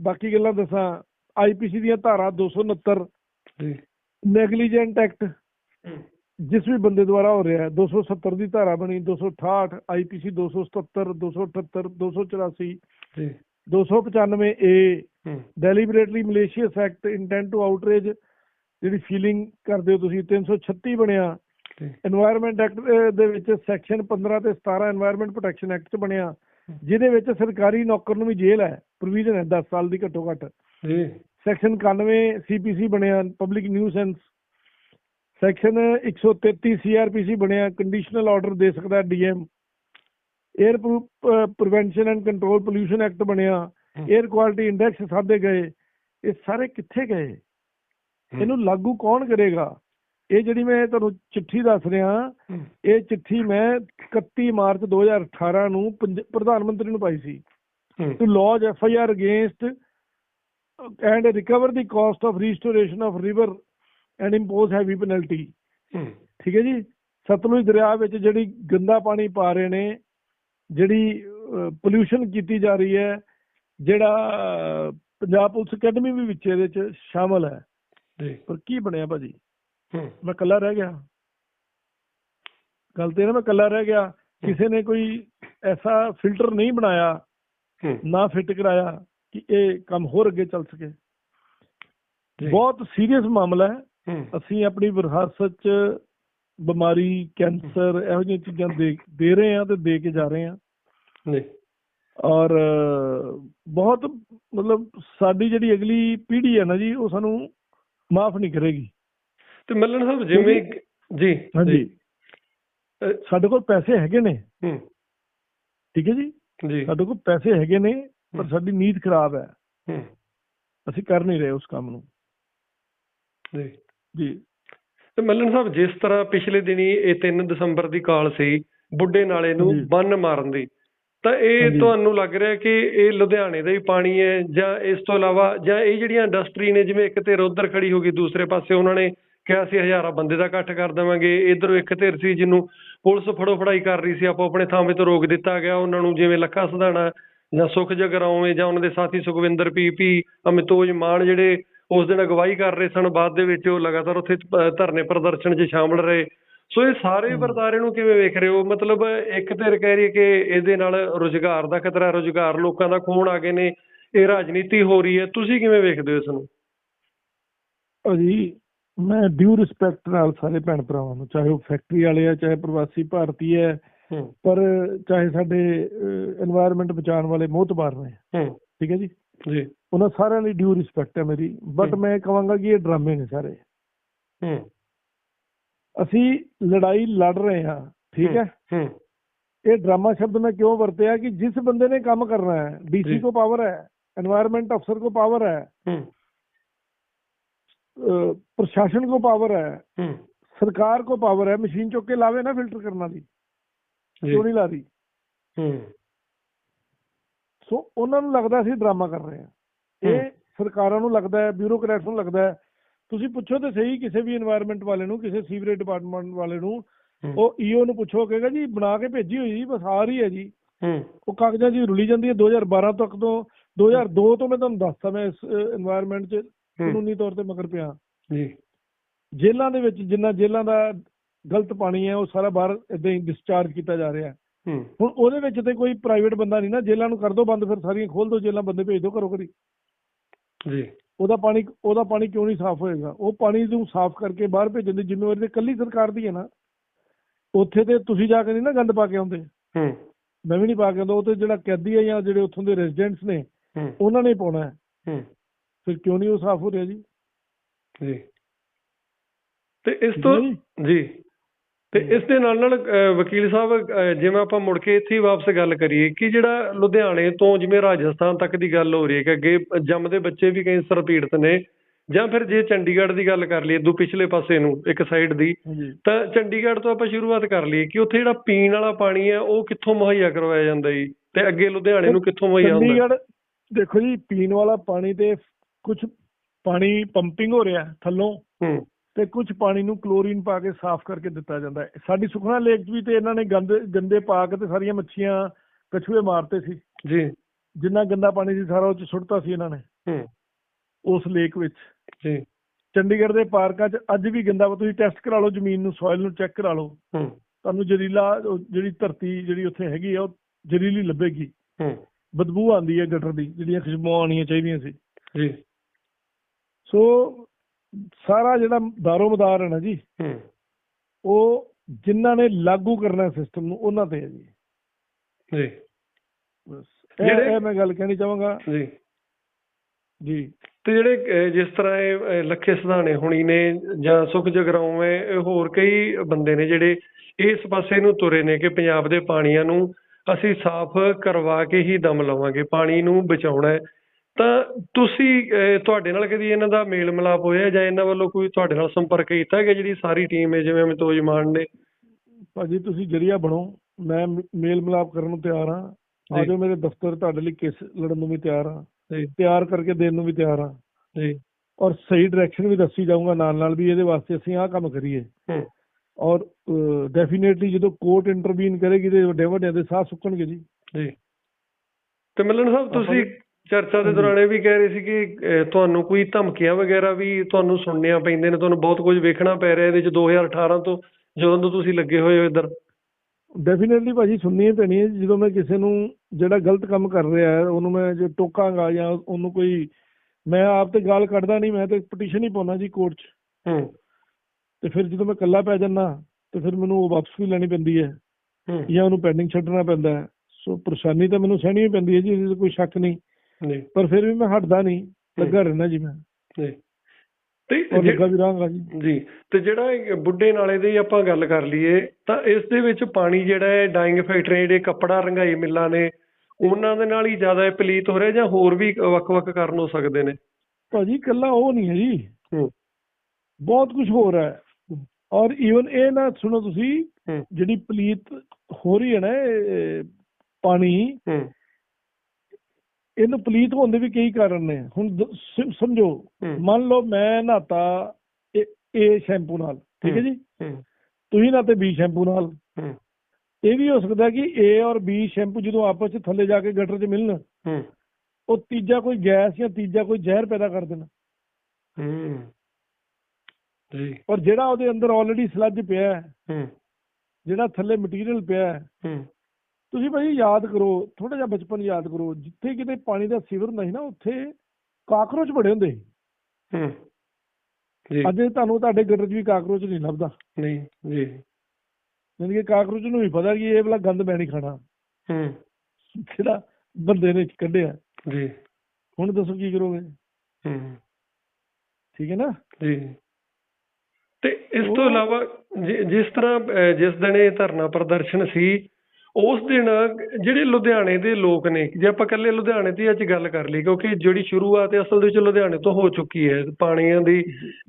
ਬਾਕੀ ਗੱਲਾਂ ਦੱਸਾਂ। ਆਈਪੀਸੀ ਦੀਆਂ ਧਾਰਾ 269 ਜੀ। ਨੈਗਲੀਜੈਂਟ ਐਕਟ ਜਿਸ ਵੀ ਬੰਦੇ ਦੁਆਰਾ ਹੋ ਰਿਹਾ ਹੈ 270 ਦੀ ਧਾਰਾ ਬਣੀ 268 ਆਈਪੀਸੀ 277 278 284 ਜੀ। 295 A deliberately malicious act intent to outrage ਜਿਹੜੀ ਫੀਲਿੰਗ ਕਰਦੇ ਹੋ ਤੁਸੀਂ 336 ਬਣਿਆ। এনवायरमेंट ਐਕਟ ਦੇ ਵਿੱਚ ਸੈਕਸ਼ਨ 15 ਤੇ 17 এনवायरमेंट ਪ੍ਰੋਟੈਕਸ਼ਨ ਐਕਟ ਚ ਬਣਿਆ। ਜਿਹਦੇ ਵਿੱਚ ਸਰਕਾਰੀ ਨੌਕਰ ਨੂੰ ਵੀ ਜੇਲ੍ਹ ਹੈ ਪ੍ਰੋਵੀਜ਼ਨ ਹੈ 10 ਸਾਲ ਦੀ ਘੱਟੋ ਘੱਟ। ਜੀ। ਸੈਕਸ਼ਨ 91 ਸੀਪੀਸੀ ਬਣਿਆ ਪਬਲਿਕ ਨਿਊਸੈਂਸ ਸੈਕਸ਼ਨ 133 ਸੀਆਰਪੀਸੀ ਬਣਿਆ ਕੰਡੀਸ਼ਨਲ ਆਰਡਰ ਦੇ ਸਕਦਾ DM air prevention and control pollution act ਬਣਿਆ। 에ਅਰ ਕੁਆਲਿਟੀ ਇੰਡੈਕਸ ਸਾਧੇ ਗਏ। ਇਹ ਸਾਰੇ ਕਿੱਥੇ ਗਏ? ਇਹਨੂੰ ਲਾਗੂ ਕੌਣ ਕਰੇਗਾ? ਇਹ ਜਿਹੜੀ ਮੈਂ ਤੁਹਾਨੂੰ ਚਿੱਠੀ ਦੱਸ ਰਿਹਾ ਇਹ ਚਿੱਠੀ ਮੈਂ 31 ਮਾਰਚ 2018 ਨੂੰ ਪ੍ਰਧਾਨ ਮੰਤਰੀ ਨੂੰ ਪਾਈ ਸੀ। to lodge FIR against and recover the cost of restoration of river and impose heavy penalty. ਹੂੰ ਠੀਕ ਹੈ ਜੀ? ਸਤਲੁਜ ਦਰਿਆ ਵਿੱਚ ਜਿਹੜੀ ਗੰਦਾ ਪਾਣੀ ਪਾ ਰਹੇ ਨੇ ਜਿਹੜੀ ਪੋਲਿਊਸ਼ਨ ਕੀਤੀ ਜਾ ਰਹੀ ਹੈ ਜਿਹੜਾ ਪੰਜਾਬ ਪੁਲਿਸ ਅਕੈਡਮੀ ਵੀ ਵਿੱਚ ਇਹਦੇ ਚ ਸ਼ਾਮਲ ਹੈ। ਜੀ। ਪਰ ਕੀ ਬਣਿਆ ਭਾਜੀ? ਮੈਂ ਇਕੱਲਾ ਰਹਿ ਗਿਆ। ਗੱਲ ਤੇ ਨਾ ਮੈਂ ਇਕੱਲਾ ਰਹਿ ਗਿਆ। ਕਿਸੇ ਨੇ ਕੋਈ ਐਸਾ ਫਿਲਟਰ ਨਹੀਂ ਬਣਾਇਆ ਨਾ ਫਿੱਟ ਕਰਾਇਆ ਕਿ ਇਹ ਕੰਮ ਹੋਰ ਅੱਗੇ ਚੱਲ ਸਕੇ। ਬਹੁਤ ਸੀਰੀਅਸ ਮਾਮਲਾ ਹੂੰ। ਅਸੀਂ ਆਪਣੀ ਵਿਰਾਸਤ ਚ ਬਿਮਾਰੀ ਕੈਂਸਰ ਇਹੋ ਜਿਹੀਆਂ ਚੀਜ਼ਾਂ ਦੇ ਦੇ ਰਹੇ ਹਾਂ ਤੇ ਦੇ ਕੇ ਜਾ ਰਹੇ ਜੀ। ਔਰ ਬਹੁਤ ਮਤਲਬ ਸਾਡੀ ਜਿਹੜੀ ਅਗਲੀ ਪੀੜ੍ਹੀ ਹੈ ਨਾ ਜੀ ਉਹ ਸਾਨੂੰ ਮਾਫ ਨਹੀਂ ਕਰੇਗੀ। ਤੇ ਮੱਲਣ ਸਾਹਿਬ ਜਿਵੇਂ ਜੀ ਹਾਂਜੀ। ਸਾਡੇ ਕੋਲ ਪੈਸੇ ਹੈਗੇ ਨੇ। ਹੂੰ। ਠੀਕ ਹੈ ਜੀ? ਜੀ। ਸਾਡੇ ਕੋਲ ਪੈਸੇ ਹੈਗੇ ਨੇ ਪਰ ਸਾਡੀ ਨੀਤ ਖਰਾਬ ਹੈ। ਹੂੰ। ਅਸੀਂ ਕਰ ਨਹੀਂ ਰਹੇ ਉਸ ਕੰਮ ਨੂੰ। ਜੀ। ਜੀ ਤੇ ਮੱਲਣ ਸਾਹਿਬ ਜਿਸ ਤਰ੍ਹਾਂ ਪਿਛਲੇ ਦਿਨੀ ਇਹ 3 ਦਸੰਬਰ ਦੀ ਕਾਲ ਸੀ ਬੁੱਢੇ ਨਾਲੇ ਨੂੰ। ਬੰਨ ਮਾਰਨ ਦੀ ਤਾਂ ਇਹ। ਤੁਹਾਨੂੰ ਲੱਗ ਰਿਹਾ ਕਿ ਇਹ ਲੁਧਿਆਣੇ ਦਾ ਹੀ ਪਾਣੀ ਹੈ ਜਾਂ ਇਸ ਤੋਂ ਇਲਾਵਾ ਜਾਂ ਇਹ ਜਿਹੜੀਆਂ ਇੰਡਸਟਰੀ ਨੇ ਜਿਵੇਂ ਇੱਕ ਧਿਰ ਉਧਰ ਖੜੀ ਹੋ ਗਈ ਦੂਸਰੇ ਪਾਸੇ ਉਹਨਾਂ ਨੇ ਕਿਹਾ ਸੀ ਹਜ਼ਾਰਾਂ ਬੰਦੇ ਦਾ ਇਕੱਠ ਕਰ ਦੇਵਾਂਗੇ ਇਧਰੋਂ ਇੱਕ ਧਿਰ ਸੀ ਜਿਹਨੂੰ ਪੁਲਿਸ ਫੜੋ ਫੜਾਈ ਕਰ ਰਹੀ ਸੀ ਆਪੋ ਆਪਣੇ ਥਾਂ 'ਤੇ ਰੋਕ ਦਿੱਤਾ ਗਿਆ ਉਹਨਾਂ ਨੂੰ ਜਿਵੇਂ ਲੱਖਾ ਸਧਾਣਾ ਜਾਂ ਸੁਖ ਜਗਰਾਉਵੇਂ ਜਾਂ ਉਹਨਾਂ ਦੇ ਸਾਥੀ ਸੁਖਵਿੰਦਰ ਪੀਪੀ ਅਮਿਤੋਜ ਮਾਨ ਜਿਹੜੇ ਉਸ ਦਿਨ ਅਗਵਾਈ ਕਰ ਰਹੇ ਸਨ ਬਾਅਦ ਦੇ ਵਿੱਚ ਉਹ ਲਗਾਤਾਰ ਉੱਥੇ ਧਰਨੇ ਪ੍ਰਦਰਸ਼ਨ 'ਚ ਸ਼ਾਮਲ ਰਹੇ। ਸੋ ਇਹ ਸਾਰੇ ਵਰਤਾਰੇ ਨੂੰ ਕਿਵੇਂ ਵੇਖ ਰਹੇ ਹੋ? ਮਤਲਬ ਇੱਕ ਤੇ ਕਹਿ ਰਹੀ ਕਿ ਇਹਦੇ ਨਾਲ ਰੋਜ਼ਗਾਰ ਦਾ ਖਤਰਾ ਰੋਜ਼ਗਾਰ ਲੋਕਾਂ ਦਾ ਖੋਣ ਆ ਗਏ ਨੇ ਇਹ ਰਾਜਨੀਤੀ ਹੋ ਰਹੀ ਹੈ। ਤੁਸੀਂ ਕਿਵੇਂ ਵੇਖਦੇ ਹੋ ਇਸ ਨੂੰ? ਜੀ ਮੈਂ ਡਿਊ ਰਿਸਪੈਕਟ ਨਾਲ ਸਾਰੇ ਭੈਣ ਭਰਾਵਾਂ ਨੂੰ ਚਾਹੇ ਉਹ ਫੈਕਟਰੀ ਵਾਲੇ ਆ ਚਾਹੇ ਪ੍ਰਵਾਸੀ ਭਾਰਤੀ ਹੈ ਪਰ ਚਾਹੇ ਸਾਡੇ এনवायरमेंट ਬਚਾਉਣ ਵਾਲੇ ਮੋਹਤਬਾਰ ਨੇ। ਠੀਕ ਹੈ ਜੀ? ਜੀ। ਉਹਨਾਂ ਸਾਰਿਆਂ ਲਈ ਡਿਊ ਰਿਸਪੈਕਟ ਹੈ ਮੇਰੀ। ਬਟ ਮੈਂ ਕਹਾਂਗਾ ਕਿ ਇਹ ਡਰਾਮੇ ਨੇ ਸਾਰੇ। ਹੂੰ। ਅਸੀਂ ਲੜਾਈ ਲੜ ਰਹੇ ਹਾਂ ਠੀਕ ਹੈ ਹੂੰ? ਇਹ ਡਰਾਮਾ ਸ਼ਬਦ ਮੈਂ ਕਿਉਂ ਵਰਤਿਆ ਕਿ ਜਿਸ ਬੰਦੇ ਨੇ ਕੰਮ ਕਰਨਾ ਹੈ ਡੀਸੀ ਕੋ ਪਾਵਰ ਹੈ এনवायरमेंट ਅਫਸਰ ਕੋ ਪਾਵਰ ਹੈ ਪ੍ਰਸ਼ਾਸਨ ਕੋ ਪਾਵਰ ਹੈ ਸਰਕਾਰ ਕੋ ਪਾਵਰ ਹੈ ਮਸ਼ੀਨ ਚੁੱਕ ਕੇ ਲਾਵੇ ਨਾ ਫਿਲਟਰ ਕਰਨ ਦੀ ਕਿਉਂ ਨਹੀਂ ਲਾ ਰਹੀ? ਸੋ ਉਹਨਾਂ ਨੂੰ ਲੱਗਦਾ ਸੀ ਡਰਾਮਾ ਕਰ ਰਹੇ ਆ ਇਹ ਸਰਕਾਰਾਂ ਨੂੰ ਲੱਗਦਾ ਹੈ ਬਿਊਰੋਕਰੇਟਸ ਨੂੰ ਲੱਗਦਾ ਹੈ। ਤੁਸੀਂ ਪੁੱਛੋ ਤੇ ਸਹੀ ਕਿਸੇ ਵੀ এনवायरमेंट ਵਾਲੇ ਨੂੰ ਕਿਸੇ ਸੀਵਰੇਜ ਡਿਪਾਰਟਮੈਂਟ ਵਾਲੇ ਨੂੰ ਉਹ ਈਓ ਨੂੰ ਪੁੱਛੋ ਕਹੇਗਾ ਜੀ ਬਣਾ ਕੇ ਭੇਜੀ ਹੋਈ ਜੀ ਬਸ ਆ ਰਹੀ ਹੈ ਜੀ। ਉਹ ਕਾਗਜ਼ਾਂ ਦੀ ਰੁਲੀ ਜਾਂਦੀ ਹੈ 2012 ਤੱਕ ਤੋਂ 2002 ਤੋਂ ਮੈਂ ਤੁਹਾਨੂੰ ਦੱਸਦਾ ਮੈਂ ਇਸ এনवायरमेंट 'ਚ ਕਾਨੂੰਨੀ ਤੌਰ ਤੇ ਮਗਰ ਪਿਆ। ਜੀ। ਜੇਲ੍ਹਾਂ ਦੇ ਵਿੱਚ ਜਿੰਨਾ ਜੇਲਾਂ ਦਾ ਗਲਤ ਪਾਣੀ ਹੈ ਉਹ ਸਾਰਾ ਬਾਹਰ ਇਦਾਂ ਹੀ ਡਿਸਚਾਰਜ ਕੀਤਾ ਜਾ ਰਿਹਾ ਹੈ। ਹੁਣ ਉਹਦੇ ਵਿੱਚ ਤੇ ਕੋਈ ਪ੍ਰਾਈਵੇਟ ਬੰਦਾ ਨਹੀਂ ਨਾ ਜੇਲਾਂ ਨੂੰ ਕਰ ਦੋ ਬੰਦ ਫਿਰ ਸਾਰੀਆਂ ਖੋਲ ਦੋ ਜੇਲਾਂ ਬੰਦੇ ਭੇਜ ਦੋ ਕਰੋ ਕਰੀ ਜੀ। ਉਹਦਾ ਪਾਣੀ ਉਹਦਾ ਪਾਣੀ ਕਿਉਂ ਨਹੀਂ ਸਾਫ਼ ਹੋਏਗਾ? ਉਹ ਪਾਣੀ ਨੂੰ ਸਾਫ਼ ਕਰਕੇ ਬਾਹਰ ਭੇਜਣ ਦੀ ਜ਼ਿੰਮੇਵਾਰੀ ਤੇ ਕੱਲੀ ਸਰਕਾਰ ਦੀ ਹੈ ਨਾ। ਉੱਥੇ ਤੇ ਤੁਸੀਂ ਜਾ ਕੇ ਨਹੀਂ ਨਾ ਗੰਦ ਪਾ ਕੇ ਆਉਂਦੇ। ਹੂੰ। ਮੈਂ ਵੀ ਨਹੀਂ ਪਾ ਕੇ ਆਉਂਦਾ ਉਹ ਤੇ ਜਿਹੜਾ ਕੈਦੀ ਹੈ ਜਾਂ ਜਿਹੜੇ ਉੱਥੋਂ ਦੇ ਰੈਜ਼ੀਡੈਂਟਸ ਨੇ ਹੂੰ। ਉਹਨਾਂ ਨੇ ਪਾਉਣਾ ਹੈ। ਹੂੰ। ਫਿਰ ਕਿਉਂ ਨਹੀਂ ਉਹ ਸਾਫ਼ ਹੋ ਰਿਹਾ ਜੀ? ਜੀ। ਤੇ ਇਸ ਤੋਂ ਜੀ। ਤੇ ਇਸ ਦੇ ਨਾਲ ਨਾਲ ਵਕੀਲ ਸਾਹਿਬ ਜਿਵੇਂ ਆਪਾਂ ਮੁੜ ਕੇ ਇੱਥੇ ਵਾਪਸ ਗੱਲ ਕਰੀਏ ਕਿ ਜਿਹੜਾ ਲੁਧਿਆਣੇ ਤੋਂ ਜਿਵੇਂ ਰਾਜਸਥਾਨ ਤੱਕ ਦੀ ਗੱਲ ਹੋ ਰਹੀ ਹੈ ਕਿ ਅੱਗੇ ਜੰਮਦੇ ਬੱਚੇ ਵੀ ਕੈਂਸਰ ਪੀੜਤ ਨੇ ਜਾਂ ਫਿਰ ਜੇ ਚੰਡੀਗੜ੍ਹ ਦੀ ਗੱਲ ਕਰ ਲਈਏ ਦੂ ਪਿਛਲੇ ਪਾਸੇ ਨੂੰ ਇੱਕ ਸਾਈਡ ਦੀ ਤਾਂ ਚੰਡੀਗੜ੍ਹ ਤੋਂ ਆਪਾਂ ਸ਼ੁਰੂਆਤ ਕਰ ਲਈਏ ਕਿ ਉੱਥੇ ਜਿਹੜਾ ਪੀਣ ਵਾਲਾ ਪਾਣੀ ਹੈ ਉਹ ਕਿੱਥੋਂ ਮੁਹੱਈਆ ਕਰਵਾਇਆ ਜਾਂਦਾ ਜੀ? ਤੇ ਅੱਗੇ ਲੁਧਿਆਣੇ ਨੂੰ ਕਿੱਥੋਂ ਮੁਹੱਈਆ ਹੁੰਦਾ? ਚੰਡੀਗੜ੍ਹ ਦੇਖੋ ਜੀ ਪੀਣ ਵਾਲਾ ਪਾਣੀ ਤੇ ਕੁਝ ਪਾਣੀ ਪੰਪਿੰਗ ਹੋ ਰਿਹਾ ਥੱਲੋਂ। ਹੂੰ। ਤੇ ਕੁਝ ਪਾਣੀ ਨੂੰ ਕਲੋਰੀਨ ਪਾ ਕੇ ਸਾਫ਼ ਕਰਕੇ ਦਿੱਤਾ ਜਾਂਦਾ ਹੈ। ਸਾਡੀ ਸੁਖਨਾ ਲੇਕ ਵੀ ਤੇ ਇਹਨਾਂ ਨੇ ਗੰਦ ਗੰਦੇ ਪਾ ਕੇ ਤੇ ਸਾਰੀਆਂ ਮੱਛੀਆਂ ਕਛੂਏ ਮਾਰਤੇ ਸੀ। ਜੀ। ਜਿੰਨਾ ਗੰਦਾ ਪਾਣੀ ਸੀ ਸਾਰਾ ਉਹ 'ਚ ਸੁੱਟਤਾ ਸੀ ਇਹਨਾਂ ਨੇ। ਹੂੰ। ਉਸ ਲੇਕ ਵਿੱਚ। ਜੀ। ਚੰਡੀਗੜ੍ਹ ਦੇ ਪਾਰਕਾਂ 'ਚ ਅੱਜ ਵੀ ਗੰਦਾ ਵਾ। ਤੁਸੀਂ ਟੈਸਟ ਕਰਾ ਲਓ ਜ਼ਮੀਨ ਨੂੰ ਸੋਇਲ ਨੂੰ ਚੈੱਕ ਕਰਾ ਲਓ। ਹੂੰ। ਤੁਹਾਨੂੰ ਜ਼ਹਿਰੀਲਾ ਜਿਹੜੀ ਧਰਤੀ ਜਿਹੜੀ ਉੱਥੇ ਹੈਗੀ ਆ ਉਹ ਜ਼ਹਿਰੀਲੀ ਲੱਭੇਗੀ। ਹੂੰ। ਬਦਬੂ ਆਉਂਦੀ ਹੈ ਗਟਰ ਦੀ ਜਿਹੜੀਆਂ ਖੁਸ਼ਬੂਆਂ ਆਉਣੀਆਂ ਚਾਹੀਦੀਆਂ ਸੀ। ਜੀ। ਸੋ ਸਾਰਾ ਜਿਹੜਾ ਦਾਰੋ ਮਦਾਰ ਹੈ ਨਾ ਜੀ ਉਹ ਜਿਨ੍ਹਾਂ ਨੇ ਲਾਗੂ ਕਰਨਾ ਸਿਸਟਮ ਨੂੰ ਉਹਨਾਂ ਤੇ ਹੈ ਜੀ। ਜੀ। ਬਸ। ਇਹ ਜਿਹੜੇ- ਮੈਂ ਗੱਲ ਕਹਿਣੀ ਚਾਹਾਂਗਾ। ਜੀ। ਜੀ। ਤੇ ਜਿਹੜੇ ਜਿਸ ਤਰ੍ਹਾਂ ਇਹ ਲੱਖੇ ਸਿਧਾਣੇ ਹੁਣੀ ਨੇ ਜਾਂ ਸੁਖ ਜਗਰਾਉਂ ਇਹ ਹੋਰ ਕਈ ਬੰਦੇ ਨੇ ਜਿਹੜੇ ਇਸ ਪਾਸੇ ਨੂੰ ਤੁਰੇ ਨੇ ਕਿ ਪੰਜਾਬ ਦੇ ਪਾਣੀਆਂ ਨੂੰ ਅਸੀਂ ਸਾਫ਼ ਕਰਵਾ ਕੇ ਹੀ ਦਮ ਲਵਾਂਗੇ ਪਾਣੀ ਨੂੰ ਬਚਾਉਣਾ ਹੈ। ਤਾਂ ਤੁਸੀਂ ਤੁਹਾਡੇ ਨਾਲ ਕਦੀ ਇਹਨਾਂ ਦਾ ਮੇਲ ਮਿਲਾਪ ਹੋਇਆ ਜਾਂ ਇਹਨਾਂ ਵੱਲੋਂ ਕੋਈ ਤੁਹਾਡੇ ਨਾਲ ਸੰਪਰਕ ਕੀਤਾ ਹੈ ਜਿਹੜੀ ਸਾਰੀ ਟੀਮ ਹੈ ਜਿਵੇਂ ਅਮਿਤੋਜ ਮਾਨ ਨੇ? ਭਾਜੀ ਤੁਸੀਂ ਜਰੀਆ ਬਣੋ। ਮੈਂ ਮੇਲ ਮਿਲਾਪ ਕਰਨ ਨੂੰ ਤਿਆਰ ਹਾਂ। ਆਜੋ ਮੇਰੇ ਦਫ਼ਤਰ ਤੁਹਾਡੇ ਲਈ ਕੇਸ ਲੜਨ ਨੂੰ ਵੀ ਤਿਆਰ ਹਾਂ। ਤਿਆਰ ਕਰਕੇ ਦੇਣ ਨੂੰ ਵੀ ਤਿਆਰ ਹਾਂ। ਜੀ। ਔਰ ਸਹੀ ਡਾਇਰੈਕਸ਼ਨ ਵੀ ਦੱਸੀ ਜਾਊਂਗਾ ਨਾਲ ਨਾਲ ਵੀ ਇਹਦੇ ਵਾਸਤੇ ਅਸੀਂ ਆਹ ਕੰਮ ਕਰੀਏ। ਔਰ ਡੈਫੀਨੇਟਲੀ ਜਦੋਂ ਕੋਰਟ ਇੰਟਰਵੀਨ ਕਰੇਗੀ ਤੇ ਵੱਡੇ ਵੱਡਿਆਂ ਦੇ ਸਾਹ ਸੁੱਕਣਗੇ ਜੀ। ਜੀ। ਤੇ ਮਿਲਣ ਸਾਹਿਬ ਤੁਸੀਂ ਚਰਚਾ ਦੇ। ਦੌਰਾਨ ਇਹ ਵੀ ਕਹਿ ਰਹੇ ਸੀ ਕਿ ਤੁਹਾਨੂੰ ਕੋਈ ਧਮਕੀਆਂ ਵਗੈਰਾ ਵੀ ਤੁਹਾਨੂੰ ਸੁਣਨੀਆਂ ਪੈਂਦੀਆਂ ਨੇ ਤੁਹਾਨੂੰ ਬਹੁਤ ਕੁਝ ਵੇਖਣਾ ਪੈ ਰਿਹਾ ਇਹਦੇ ਚ 2018 ਤੋਂ ਜਦੋਂ ਤੋਂ ਤੁਸੀਂ ਲੱਗੇ ਹੋਏ ਹੋ ਇੱਧਰ। ਡੈਫੀਨੇਟਲੀ ਭਾਜੀ ਸੁਣਨੀ ਹੀ ਪੈਣੀ ਹੈ ਜਦੋਂ ਮੈਂ ਕਿਸੇ ਨੂੰ ਜਿਹੜਾ ਗਲਤ ਕੰਮ ਕਰ ਰਿਹਾ ਹੈ ਉਹਨੂੰ ਮੈਂ ਜੇ ਟੋਕਾਂਗਾ ਜਾਂ ਉਹਨੂੰ ਕੋਈ ਮੈਂ ਆਪ ਤੇ ਗਾਲ ਕੱਢਦਾ ਨਹੀਂ ਮੈਂ ਤੇ ਪਟੀਸ਼ਨ ਹੀ ਪਾਉਣਾ ਜੀ ਕੋਰਟ 'ਚ। ਹੂੰ। ਤੇ ਫਿਰ ਜਦੋਂ ਮੈਂ ਇਕੱਲਾ ਪੈ ਜਾਂਦਾ ਤੇ ਫਿਰ ਮੈਨੂੰ ਉਹ ਵਾਪਸ ਵੀ ਲੈਣੀ ਪੈਂਦੀ ਹੈ। ਹੂੰ। ਜਾਂ ਉਹਨੂੰ ਪੈਂਡਿੰਗ ਛੱਡਣਾ ਪੈਂਦਾ ਸੋ ਪਰੇਸ਼ਾਨੀ ਤਾਂ ਮੈਨੂੰ ਸਹਿਣੀ ਹੀ ਪੈਂਦੀ ਹੈ ਜੀ ਇਹਦੇ ਕੋਈ ਸ਼ੱਕ ਨਹੀਂ। ਪਰ ਫਿਰ ਵੀ ਮੈਂ ਹਟਦਾ ਨਹੀਂ ਲੱਗਾ ਰਹਿਣਾ ਜੀ ਮੈਂ। ਜੀ। ਤੇ ਔਰ ਜੇ- ਲੱਗਾ ਵੀ ਰਹਾਂਗਾ ਜੀ। ਜੀ ਤੇ ਜਿਹੜਾ ਬੁੱਢੇ ਨਾਲੇ ਦੀ ਆਪਾਂ ਗੱਲ ਕਰ ਲਈਏ ਤਾਂ ਇਸ ਦੇ ਵਿੱਚ ਪਾਣੀ ਜਿਹੜਾ ਹੈ ਡਾਈਂਗ ਫੈਕਟਰੀਆਂ ਜਿਹੜੇ ਕੱਪੜਾ ਰੰਗਾਈ ਮਿੱਲਾਂ ਨੇ ਉਹਨਾਂ ਦੇ ਨਾਲ ਹੀ ਜ਼ਿਆਦਾ ਪਲੀਤ ਹੋ ਰਿਹਾ ਜਾਂ ਹੋਰ ਵੀ ਵੱਖ-ਵੱਖ ਕਾਰਨ ਹੋ ਸਕਦੇ ਨੇ? ਭਾਜੀ ਇਕੱਲਾ ਉਹ ਨਹੀਂ ਹੈ ਜੀ। ਬਹੁਤ ਕੁਝ ਹੋ। ਰਿਹਾ ਹੈ। ਔਰ ਈਵਨ ਇਹ ਨਾ ਸੁਣੋ ਤੁਸੀਂ ਜਿਹੜੀ ਪਲੀਤ ਹੋ ਰਹੀ ਹੈ ਨਾ ਪਾਣੀ ਇਹਨੂੰ ਪਲੀਤ ਹੋਣ ਦੇ ਵੀ ਕਈ ਕਾਰਨ ਨੇ। ਹੁਣ ਸਮਝੋ ਮੰਨ ਲਓ ਮੈਂ ਨਹਾਤਾ ਇਹ ਸ਼ੈਂਪੂ ਨਾਲ ਠੀਕ ਹੈ ਜੀ? ਤੁਸੀਂ ਨਹਾਤੇ ਬੀ ਸ਼ੈਂਪੂ ਨਾਲ। ਇਹ ਵੀ ਹੋ ਸਕਦਾ ਕਿ ਏ ਔਰ ਬੀ ਸ਼ੈਂਪੂ ਜਦੋਂ ਆਪਸ ਵਿੱਚ ਥੱਲੇ ਜਾ ਕੇ ਗਟਰ 'ਚ ਮਿਲਣ ਉਹ ਤੀਜਾ ਕੋਈ ਗੈਸ ਜਾਂ ਤੀਜਾ ਕੋਈ ਜ਼ਹਿਰ ਪੈਦਾ ਕਰ ਦੇਣ। ਹੂੰ। ਜੀ ਔਰ ਜਿਹੜਾ ਉਹਦੇ ਅੰਦਰ ਆਲਰੇਡੀ ਸਲੱਜ ਪਿਆ ਹੈ ਹੂੰ। ਜਿਹੜਾ ਥੱਲੇ ਮਟੀਰੀਅਲ ਪਿਆ ਹੈ ਹੂੰ। ਤੁਸੀਂ ਭਾਈ ਯਾਦ ਕਰੋ ਥੋੜਾ ਜਿਹਾ ਬਚਪਨ ਯਾਦ ਕਰੋ ਜਿੱਥੇ ਕਿਤੇ ਪਾਣੀ ਦਾ ਸੀਵਰ ਸੀ ਨਾ ਉੱਥੇ ਕਾਕਰੋਚ ਬੜੇ ਹੁੰਦੇ ਸੀ। ਹੂੰ ਜੀ। ਅੱਜ ਤੁਹਾਨੂੰ ਤੁਹਾਡੇ ਗਟਰ 'ਚ ਵੀ ਕਾਕਰੋਚ ਨਹੀਂ ਲੱਭਦਾ। ਨਹੀਂ ਜੀ। ਕਾਕਰੋਚ ਨੂੰ ਵੀ ਪਤਾ ਕਿ ਇਹ ਵਾਲਾ ਗੰਦ ਮੈਂ ਨਹੀਂ ਖਾਣਾ। ਹੂੰ। ਜਿਹੜਾ ਬੰਦੇ ਨੇ ਕੱਢਿਆ। ਜੀ। ਹੁਣ ਦੱਸੋ ਕੀ ਕਰੋਗੇ? ਹੂੰ। ਠੀਕ ਹੈ ਨਾ? ਜੀ। ਤੇ ਇਸ ਤੋਂ ਇਲਾਵਾ ਜਿਸ ਤਰ੍ਹਾਂ ਜਿਸ ਦਿਨ ਇਹ ਧਰਨਾ ਪ੍ਰਦਰਸ਼ਨ ਸੀ ਉਸ ਦਿਨ ਜਿਹੜੇ ਲੁਧਿਆਣੇ ਦੇ ਲੋਕ ਨੇ ਜੇ ਆਪਾਂ ਇਕੱਲੇ ਲੁਧਿਆਣੇ ਦੀ ਅੱਜ ਗੱਲ ਕਰ ਲਈ ਕਿਉਂਕਿ ਜਿਹੜੀ ਸ਼ੁਰੂਆਤ ਅਸਲ ਦੇ ਵਿੱਚ ਲੁਧਿਆਣੇ ਤੋਂ ਹੋ ਚੁੱਕੀ ਹੈ ਪਾਣੀਆਂ ਦੀ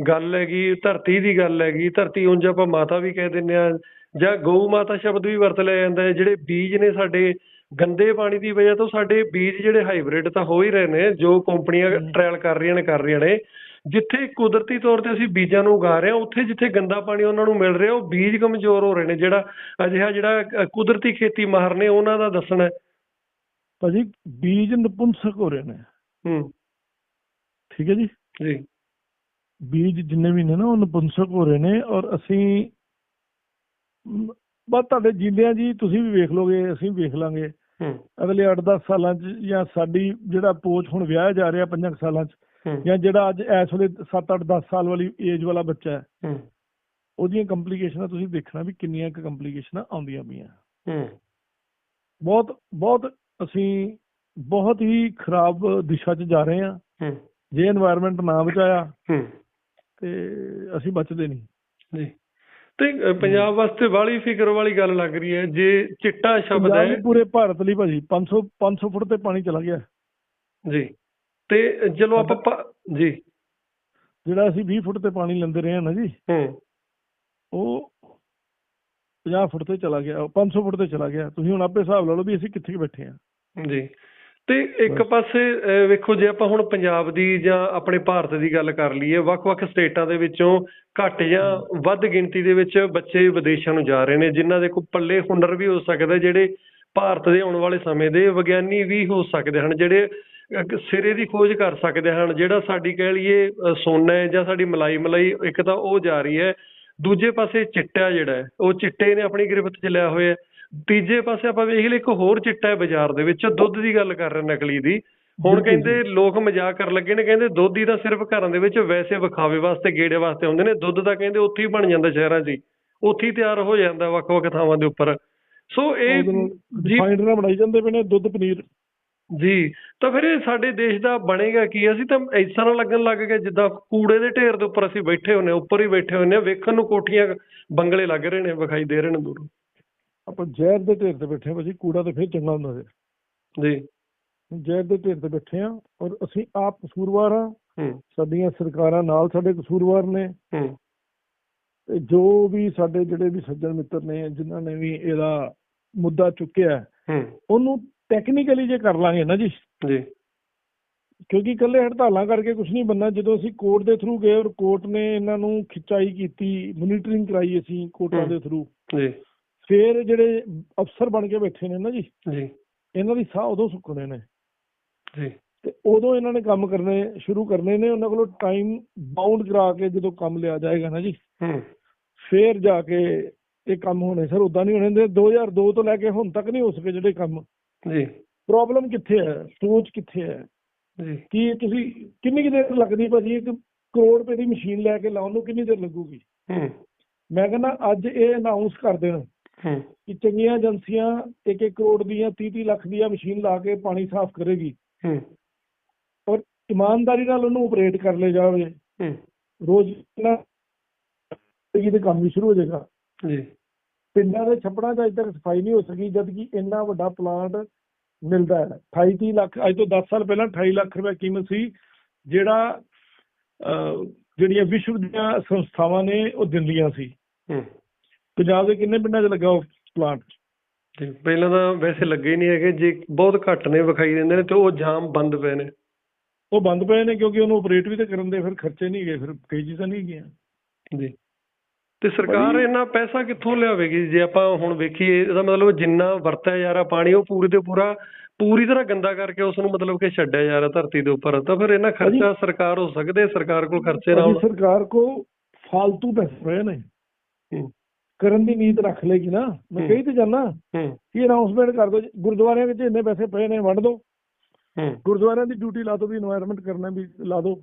ਗੱਲ ਹੈਗੀ ਧਰਤੀ ਦੀ ਗੱਲ ਹੈਗੀ ਧਰਤੀ ਉਂਝ ਆਪਾਂ ਮਾਤਾ ਵੀ ਕਹਿ ਦਿੰਦੇ ਆ ਜਾਂ ਗਊ ਮਾਤਾ ਸ਼ਬਦ ਵੀ ਵਰਤ ਲਿਆ ਜਾਂਦਾ ਹੈ ਜਿਹੜੇ ਬੀਜ ਨੇ ਸਾਡੇ ਗੰਦੇ ਪਾਣੀ ਦੀ ਵਜ੍ਹਾ ਤੋਂ ਸਾਡੇ ਬੀਜ ਜਿਹੜੇ ਹਾਈਬ੍ਰਿਡ ਤਾਂ ਹੋ ਹੀ ਰਹੇ ਨੇ ਜੋ ਕੰਪਨੀਆਂ। ਟ੍ਰਾਇਲ ਕਰ ਰਹੀਆਂ ਨੇ ਕਰ ਰਹੀਆਂ ਨੇ ਜਿੱਥੇ ਕੁਦਰਤੀ ਤੌਰ ਤੇ ਅਸੀਂ ਬੀਜਾਂ ਨੂੰ ਉਗਾ ਰਹੇ ਹਾਂ ਉੱਥੇ ਜਿੱਥੇ ਗੰਦਾ ਪਾਣੀ ਉਹਨਾਂ ਨੂੰ ਮਿਲ ਰਿਹਾ ਉਹ ਬੀਜ ਕਮਜ਼ੋਰ ਹੋ ਰਹੇ ਨੇ ਜਿਹੜਾ ਅਜਿਹਾ ਜਿਹੜਾ ਕੁਦਰਤੀ ਖੇਤੀ ਮਾਹਰ ਨੇ ਉਹਨਾਂ ਦਾ ਦੱਸਣਾ। ਭਾਜੀ ਬੀਜ ਨਪੁੰਸਕ ਹੋ ਰਹੇ ਨੇ। ਹੂੰ। ਠੀਕ ਹੈ ਜੀ? ਜੀ। ਬੀਜ ਜਿੰਨੇ ਵੀ ਨੇ ਨਾ ਉਹ ਨਪੁੰਸਕ ਹੋ ਰਹੇ ਨੇ ਔਰ ਅਸੀਂ ਬਸ ਤੁਹਾਡੇ ਜਿੰਦਿਆਂ ਜੀ ਤੁਸੀਂ ਵੀ ਵੇਖ ਲੋਗੇ ਅਸੀਂ ਵੀ ਵੇਖ ਲਾਂਗੇ। ਹੂੰ। ਅਗਲੇ 8-10 ਸਾਲਾਂ 'ਚ ਜਾਂ ਸਾਡੀ ਜਿਹੜਾ ਪੋਚ ਹੁਣ ਵਿਆਹ ਜਾ ਰਿਹਾ 5 ਸਾਲਾਂ 'ਚ ਜਾਂ ਜਿਹੜਾ ਅੱਜ ਇਸ ਵੇਲੇ 7-8 ਸਾਲ ਵਾਲੀ ਏਜ ਵਾਲਾ ਬੱਚਾ ਹੈ ਉਹਦੀਆਂ ਕੰਪਲਿਕੇਸ਼ਨਾਂ ਤੁਸੀਂ ਦੇਖਣਾ ਵੀ ਕਿੰਨੀਆਂ ਕੁ ਕੰਪਲਿਕੇਸ਼ਨਾਂ ਆਉਂਦੀਆਂ ਪਈਆਂ। ਬਹੁਤ ਬਹੁਤ ਅਸੀਂ ਬਹੁਤ ਹੀ ਖਰਾਬ ਦਿਸ਼ਾ 'ਚ ਜਾ ਰਹੇ ਹਾਂ। ਜੇ এনवायरमेंट ਨਾ ਬਚਾਇਆ ਤੇ ਅਸੀਂ ਬਚਦੇ ਨਹੀਂ। ਜੀ ਤੇ ਪੰਜਾਬ ਵਾਸਤੇ ਬਾਲੀ ਫਿਕਰ ਵਾਲੀ ਗੱਲ ਲੱਗ ਰਹੀ ਹੈ ਜੇ ਚਿੱਟਾ ਸ਼ਬਦ ਹੈ। ਪੂਰੇ ਭਾਰਤ ਲਈ ਭਾਜੀ 500 500 ਫੁੱਟ ਤੇ ਪਾਣੀ ਚਲਾ ਗਿਆ। ਜੀ। ਤੇ ਚਲੋ ਆਪਾਂ ਜੀ। ਜਿਹੜਾ ਅਸੀਂ 20 ਫੁੱਟ ਤੇ ਪਾਣੀ ਲੈਂਦੇ ਰਹੇ ਹਾਂ ਨਾ ਜੀ ਹੂੰ। ਉਹ 50 ਫੁੱਟ ਤੇ ਚਲਾ ਗਿਆ ਉਹ 500 ਫੁੱਟ ਤੇ ਚਲਾ ਗਿਆ। ਤੁਸੀਂ ਹੁਣ ਆਪੇ ਹਿਸਾਬ ਲਾ ਲਓ ਵੀ ਅਸੀਂ ਕਿੱਥੇ ਬੈਠੇ ਹਾਂ। ਜੀ। ਤੇ ਇੱਕ। ਪਾਸੇ ਵੇਖੋ ਜੇ ਆਪਾਂ ਹੁਣ ਪੰਜਾਬ ਦੀ ਜਾਂ ਆਪਣੇ ਭਾਰਤ ਦੀ ਗੱਲ ਕਰ ਲਈਏ ਵੱਖ-ਵੱਖ ਸਟੇਟਾਂ ਦੇ ਵਿੱਚੋਂ ਘੱਟ ਜਾਂ ਵੱਧ ਗਿਣਤੀ ਦੇ ਵਿੱਚ ਬੱਚੇ ਵਿਦੇਸ਼ਾਂ ਨੂੰ ਜਾ ਰਹੇ ਨੇ ਜਿਨ੍ਹਾਂ ਦੇ ਕੋਲ ਪੱਲੇ ਹੁਨਰ ਵੀ ਹੋ ਸਕਦਾ ਜਿਹੜੇ ਭਾਰਤ ਦੇ ਆਉਣ ਵਾਲੇ ਸਮੇਂ ਦੇ ਵਿਗਿਆਨੀ ਵੀ ਹੋ ਸਕਦੇ ਹਨ ਜਿਹੜੇ ਸਿਰੇ ਦੀ ਖੋਜ ਕਰ ਸਕਦੇ ਹਨ ਜਿਹੜਾ ਸਾਡੀ ਕਹਿ ਲਈਏ ਸੋਨਾ ਹੈ ਜਾਂ ਸਾਡੀ ਮਲਾਈ ਮਲਾਈ ਇੱਕ ਤਾਂ ਉਹ ਜਾ ਰਹੀ ਹੈ। ਦੂਜੇ ਪਾਸੇ ਚਿੱਟਾ ਜਿਹੜਾ ਉਹ ਚਿੱਟੇ ਨੇ ਆਪਣੀ ਗ੍ਰਿਫਤ 'ਚ ਲਿਆ ਹੋਇਆ ਤੀਜੇ ਪਾਸੇ ਆਪਾਂ ਵੇਖ ਲਈਏ ਇੱਕ ਹੋਰ ਚਿੱਟਾ ਹੈ ਬਾਜ਼ਾਰ ਦੇ ਵਿੱਚ ਦੁੱਧ ਦੀ ਗੱਲ ਕਰ ਰਹੇ ਨਕਲੀ ਦੀ। ਹੁਣ ਕਹਿੰਦੇ ਲੋਕ ਮਜ਼ਾਕ ਕਰਨ ਲੱਗੇ ਨੇ ਕਹਿੰਦੇ ਦੁੱਧ ਹੀ ਤਾਂ ਸਿਰਫ ਘਰਾਂ ਦੇ ਵਿੱਚ ਵੈਸੇ ਵਿਖਾਵੇ ਵਾਸਤੇ ਗੇੜੇ ਵਾਸਤੇ ਹੁੰਦੇ ਨੇ ਦੁੱਧ ਤਾਂ ਕਹਿੰਦੇ ਉੱਥੇ ਹੀ ਬਣ ਜਾਂਦਾ ਸ਼ਹਿਰਾਂ 'ਚ ਉੱਥੇ ਹੀ ਤਿਆਰ ਹੋ ਜਾਂਦਾ ਵੱਖ-ਵੱਖ ਥਾਵਾਂ ਦੇ ਉੱਪਰ। ਸੋ ਇਹ ਜੀ ਨਾਲ ਬਣਾਈ ਜਾਂਦੇ ਪਏ ਨੇ ਦੁੱਧ ਪਨੀਰ। ਜੀ ਤਾਂ ਫਿਰ ਇਹ ਸਾਡੇ ਦੇਸ਼ ਦਾ ਬਣੇਗਾ ਕੀ? ਅਸੀਂ ਤਾਂ ਇਸ ਤਰ੍ਹਾਂ ਲੱਗਣ ਲੱਗ ਗਏ ਜਿੱਦਾਂ ਕੂੜੇ ਦੇ ਢੇਰ ਦੇ ਉੱਪਰ ਅਸੀਂ ਬੈਠੇ ਹੁੰਨੇ ਉੱਪਰ ਹੀ ਬੈਠੇ ਹੁੰਨੇ ਵੇਖਣ ਨੂੰ ਕੋਠੀਆਂ ਬੰਗਲੇ ਲੱਗ ਰਹੇ ਨੇ ਵਿਖਾਈ ਦੇ ਰਹੇ ਨੇ ਦੂਰੋਂ। ਆਪਾਂ ਜ਼ਹਿਰ ਦੇ ਢੇਰ ਤੇ ਬੈਠੇ ਹਾਂ ਭਾਜੀ ਕੂੜਾ ਤੇ ਫਿਰ ਚੰਗਾ ਹੁੰਦਾ ਸੀ ਜੀ। ਜ਼ਹਿਰ ਦੇ ਢੇਰ ਤੇ ਬੈਠੇ ਆ ਔਰ ਅਸੀਂ ਆਪ ਕਸੂਰਵਾਰ ਆ ਹੂੰ। ਸਾਡੀਆਂ ਸਰਕਾਰਾਂ ਨਾਲ ਸਾਡੇ ਕਸੂਰਵਾਰ ਨੇ। ਤੇ ਜੋ ਵੀ ਸਾਡੇ ਜਿਹੜੇ ਵੀ ਸੱਜਣ ਮਿੱਤਰ ਨੇ ਜਿਨ੍ਹਾਂ ਨੇ ਵੀ ਇਹਦਾ ਮੁੱਦਾ ਚੁੱਕਿਆ ਉਹਨੂੰ ਟੈਕਨੀਕਲੀ ਜੇ ਕਰ ਲਾਂਗੇ ਨਾ ਜੀ। ਜੀ। ਕਿਉਂਕਿ ਇਕੱਲੇ ਹੜਤਾਲਾਂ ਕਰਕੇ ਕੁਝ ਨਹੀਂ ਬੰਨਾ ਜਦੋਂ ਅਸੀਂ ਕੋਰਟ ਦੇ ਥਰੂ ਗਏ ਔਰ ਕੋਰਟ ਨੇ ਇਹਨਾਂ ਨੂੰ ਖਿਚਾਈ ਕੀਤੀ ਮੋਨੀਟਰਿੰਗ ਕਰਾਈ ਅਸੀਂ ਕੋਰਟਾਂ। ਦੇ ਥਰੂ ਜੀ। ਫਿਰ ਜਿਹੜੇ ਅਫਸਰ ਬਣ ਕੇ ਬੈਠੇ ਨੇ ਨਾ ਜੀ ਜੀ। ਇਹਨਾਂ ਦੀ ਸਾਹ ਉਦੋਂ ਸੁੱਕਣੇ ਨੇ। ਜੀ। ਤੇ ਉਦੋਂ ਇਹਨਾਂ ਨੇ ਕੰਮ ਕਰਨੇ ਸ਼ੁਰੂ ਕਰਨੇ ਨੇ ਉਹਨਾਂ ਕੋਲੋਂ ਟਾਈਮ ਬਾਉਂਡ ਕਰਾ ਕੇ ਜਦੋਂ ਕੰਮ ਲਿਆ ਜਾਏਗਾ ਨਾ ਜੀ। ਹੂੰ। ਫੇਰ ਜਾ ਕੇ ਇਹ ਕੰਮ ਹੋਣੇ ਸਰ ਉਦਾਂ ਨਹੀਂ ਹੋਣੇ ਦੇ 2002 ਤੋਂ ਲੈ ਕੇ ਹੁਣ ਤੱਕ ਨਹੀਂ ਹੋ ਸਕੇ ਜਿਹੜੇ ਕੰਮ। ਜੀ। ਪ੍ਰੋਬਲਮ ਕਿੱਥੇ ਹੈ? ਸੋਚ ਕਿੱਥੇ ਹੈ? ਜੀ। ਕੀ ਤੁਸੀਂ ਕਿੰਨੀ ਕੁ ਦੇਰ ਲੱਗਦੀ ਭਾਜੀ? ਇੱਕ ਕਰੋੜ ਰੁਪਏ ਦੀ ਮਸ਼ੀਨ ਲੈ ਕੇ ਲਾਉਣ ਨੂੰ ਕਿੰਨੀ ਦੇਰ ਲੱਗੂਗੀ? ਹੂੰ। ਮੈਂ ਕਹਿੰਦਾ ਅੱਜ ਇਹ ਅਨਾਉਂਸ ਕਰ ਦੇਣ ਹੂੰ। ਕਿ ਚੰਗੀਆਂ ਏਜੰਸੀਆਂ 1-1 ਕਰੋੜ ਦੀਆਂ 30-30 ਲੱਖ ਦੀਆਂ ਮਸ਼ੀਨ ਲਾ ਕੇ ਪਾਣੀ ਸਾਫ਼ ਕਰੇਗੀ। ਹੂੰ। ਔਰ ਇਮਾਨਦਾਰੀ ਨਾਲ ਉਹਨੂੰ ਆਪਰੇਟ ਕਰ ਲਿਆ ਜਾਵੇ। ਹੂੰ। ਰੋਜ਼ ਨਾ ਇਹਦੇ ਕੰਮ ਵੀ ਸ਼ੁਰੂ ਹੋ ਜਾਏਗਾ। ਜੀ। ਪਿੰਡਾਂ ਦੇ ਛੱਪੜਾਂ 'ਚ ਅਜੇ ਤੱਕ ਸਫ਼ਾਈ ਨਹੀਂ ਹੋ ਸਕੀ ਜਦ ਕਿ ਇੰਨਾ ਵੱਡਾ ਪਲਾਂਟ ਮਿਲਦਾ ਹੈ। 28 30 ਲੱਖ ਅੱਜ ਤੋਂ 10 ਸਾਲ ਪਹਿਲਾਂ 28 ਲੱਖ ਰੁਪਏ ਕੀਮਤ ਸੀ ਜਿਹੜਾ ਜਿਹੜੀਆਂ ਵਿਸ਼ਵ ਦੀਆਂ ਸੰਸਥਾਵਾਂ ਨੇ ਉਹ ਦਿੰਦੀਆਂ ਸੀ। ਪੰਜਾਬ ਦੇ ਕਿੰਨੇ ਪਿੰਡਾਂ 'ਚ ਲੱਗਾ ਉਹ ਪਲਾਂਟ ਪਹਿਲਾਂ ਤਾਂ ਵੈਸੇ ਲੱਗੇ ਹੀ ਨਹੀਂ ਹੈਗੇ ਜੇ ਬਹੁਤ ਘੱਟ ਨੇ ਵਿਖਾਈ ਦਿੰਦੇ ਨੇ ਤੇ ਉਹ ਜਾਮ ਬੰਦ ਪਏ ਨੇ। ਉਹ ਬੰਦ ਪਏ ਨੇ ਕਿਉਂਕਿ ਉਹਨੂੰ ਆਪਰੇਟ ਵੀ ਤੇ ਕਰਨ ਦੇ ਫਿਰ ਖਰਚੇ ਨਹੀਂ ਗਏ ਫਿਰ ਕਈ ਚੀਜ਼ਾਂ ਨਹੀਂ ਗਈਆਂ। ਜੀ। ਤੇ ਸਰਕਾਰ ਇੰਨਾ ਪੈਸਾ ਕਿੱਥੋਂ ਲਿਆਵੇਗੀ? ਜੇ ਆਪਾਂ ਹੁਣ ਵੇਖੀਏ ਇਹਦਾ ਮਤਲਬ ਜਿੰਨਾ ਵਰਤਿਆ ਜਾ ਰਿਹਾ ਪਾਣੀ ਉਹ ਪੂਰੀ ਤੇ ਪੂਰਾ ਪੂਰੀ ਤਰ੍ਹਾਂ ਗੰਦਾ ਕਰਕੇ ਉਸ ਨੂੰ ਮਤਲਬ ਕਿ ਛੱਡਿਆ ਜਾ ਰਿਹਾ ਧਰਤੀ ਦੇ ਉੱਪਰ। ਤਾਂ ਫਿਰ ਇਹਨਾਂ ਖਰਚਾ ਸਰਕਾਰ ਹੋ ਸਕਦੇ ਸਰਕਾਰ ਕੋਲ ਖਰਚੇ ਨਾ ਸਰਕਾਰ ਕੋ ਫालतू ਪੈਸੇ ਰਹੇ ਨੇ। ਕਰਨ ਦੀ ਨੀਤ ਰੱਖ ਲੇਗੀ ਨਾ। ਮੈਂ ਕਹੀ ਤੇ ਜਾਣਾ ਕਿ ਅਨਾਉਂਸਮੈਂਟ ਕਰ ਦੋ ਗੁਰਦੁਆਰਿਆਂ ਵਿੱਚ ਇੰਨੇ ਪੈਸੇ ਪਏ ਨੇ ਵੰਡ ਦੋ। ਗੁਰਦੁਆਰਿਆਂ ਦੀ ਡਿਊਟੀ ਲਾ ਦੋ ਵੀ এনवायरमेंट ਕਰਨਾ ਵੀ ਲਾ ਦੋ।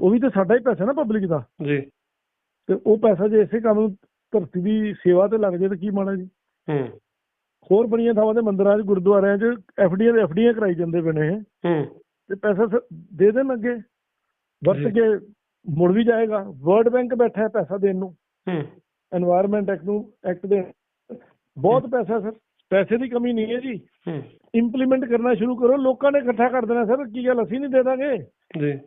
ਉਹ ਵੀ ਤਾਂ ਸਾਡਾ ਹੀ ਪੈਸਾ ਨਾ ਪਬਲਿਕ ਦਾ। ਜੀ। ਤੇ ਉਹ ਪੈਸਾ ਜੇ ਇਸੇ ਕੰਮ ਨੂੰ ਧਰਤੀ ਦੀ ਸੇਵਾ ਤੇ ਲੱਗ ਜੇ ਤਾਂ ਕੀ ਮਾਣਾ ਜੀ? ਹੂੰ। ਹੋਰ ਬੜੀਆਂ ਥਾਵਾਂ ਤੇ ਮੰਦਰਾਂ 'ਚ ਗੁਰਦੁਆਰਿਆਂ 'ਚ ਐਫਡੀਆਂ ਦੇ ਐਫਡੀਆਂ ਕਰਾਈ ਜਾਂਦੇ ਪਏ ਹੂੰ। ਤੇ ਪੈਸਾ ਦੇ ਦੇਣ ਅੱਗੇ? ਵਰਤ ਕੇ ਮੁੜ ਵੀ ਜਾਏਗਾ? ਵਰਲਡ ਬੈਂਕ ਬੈਠਾ ਪੈਸਾ ਦੇਣ ਨੂੰ। ਹੂੰ। এনवायरमेंट ਐਕਟ ਨੂੰ ਐਕਟ ਦੇ ਬਹੁਤ ਪੈਸਾ ਸਰ ਪੈਸੇ ਦੀ ਕਮੀ ਨਹੀਂ ਹੈ ਜੀ। ਹੂੰ। ਇੰਪਲੀਮੈਂਟ ਕਰਨਾ ਸ਼ੁਰੂ ਕਰੋ। ਲੋਕਾਂ ਨੇ ਇਕੱਠਾ ਕਰ ਦੇਣਾ ਸਰ ਕੀ ਗੱਲ ਅਸੀਂ ਨਹੀਂ ਦੇ ਦਾਂਗੇ? ਜੀ।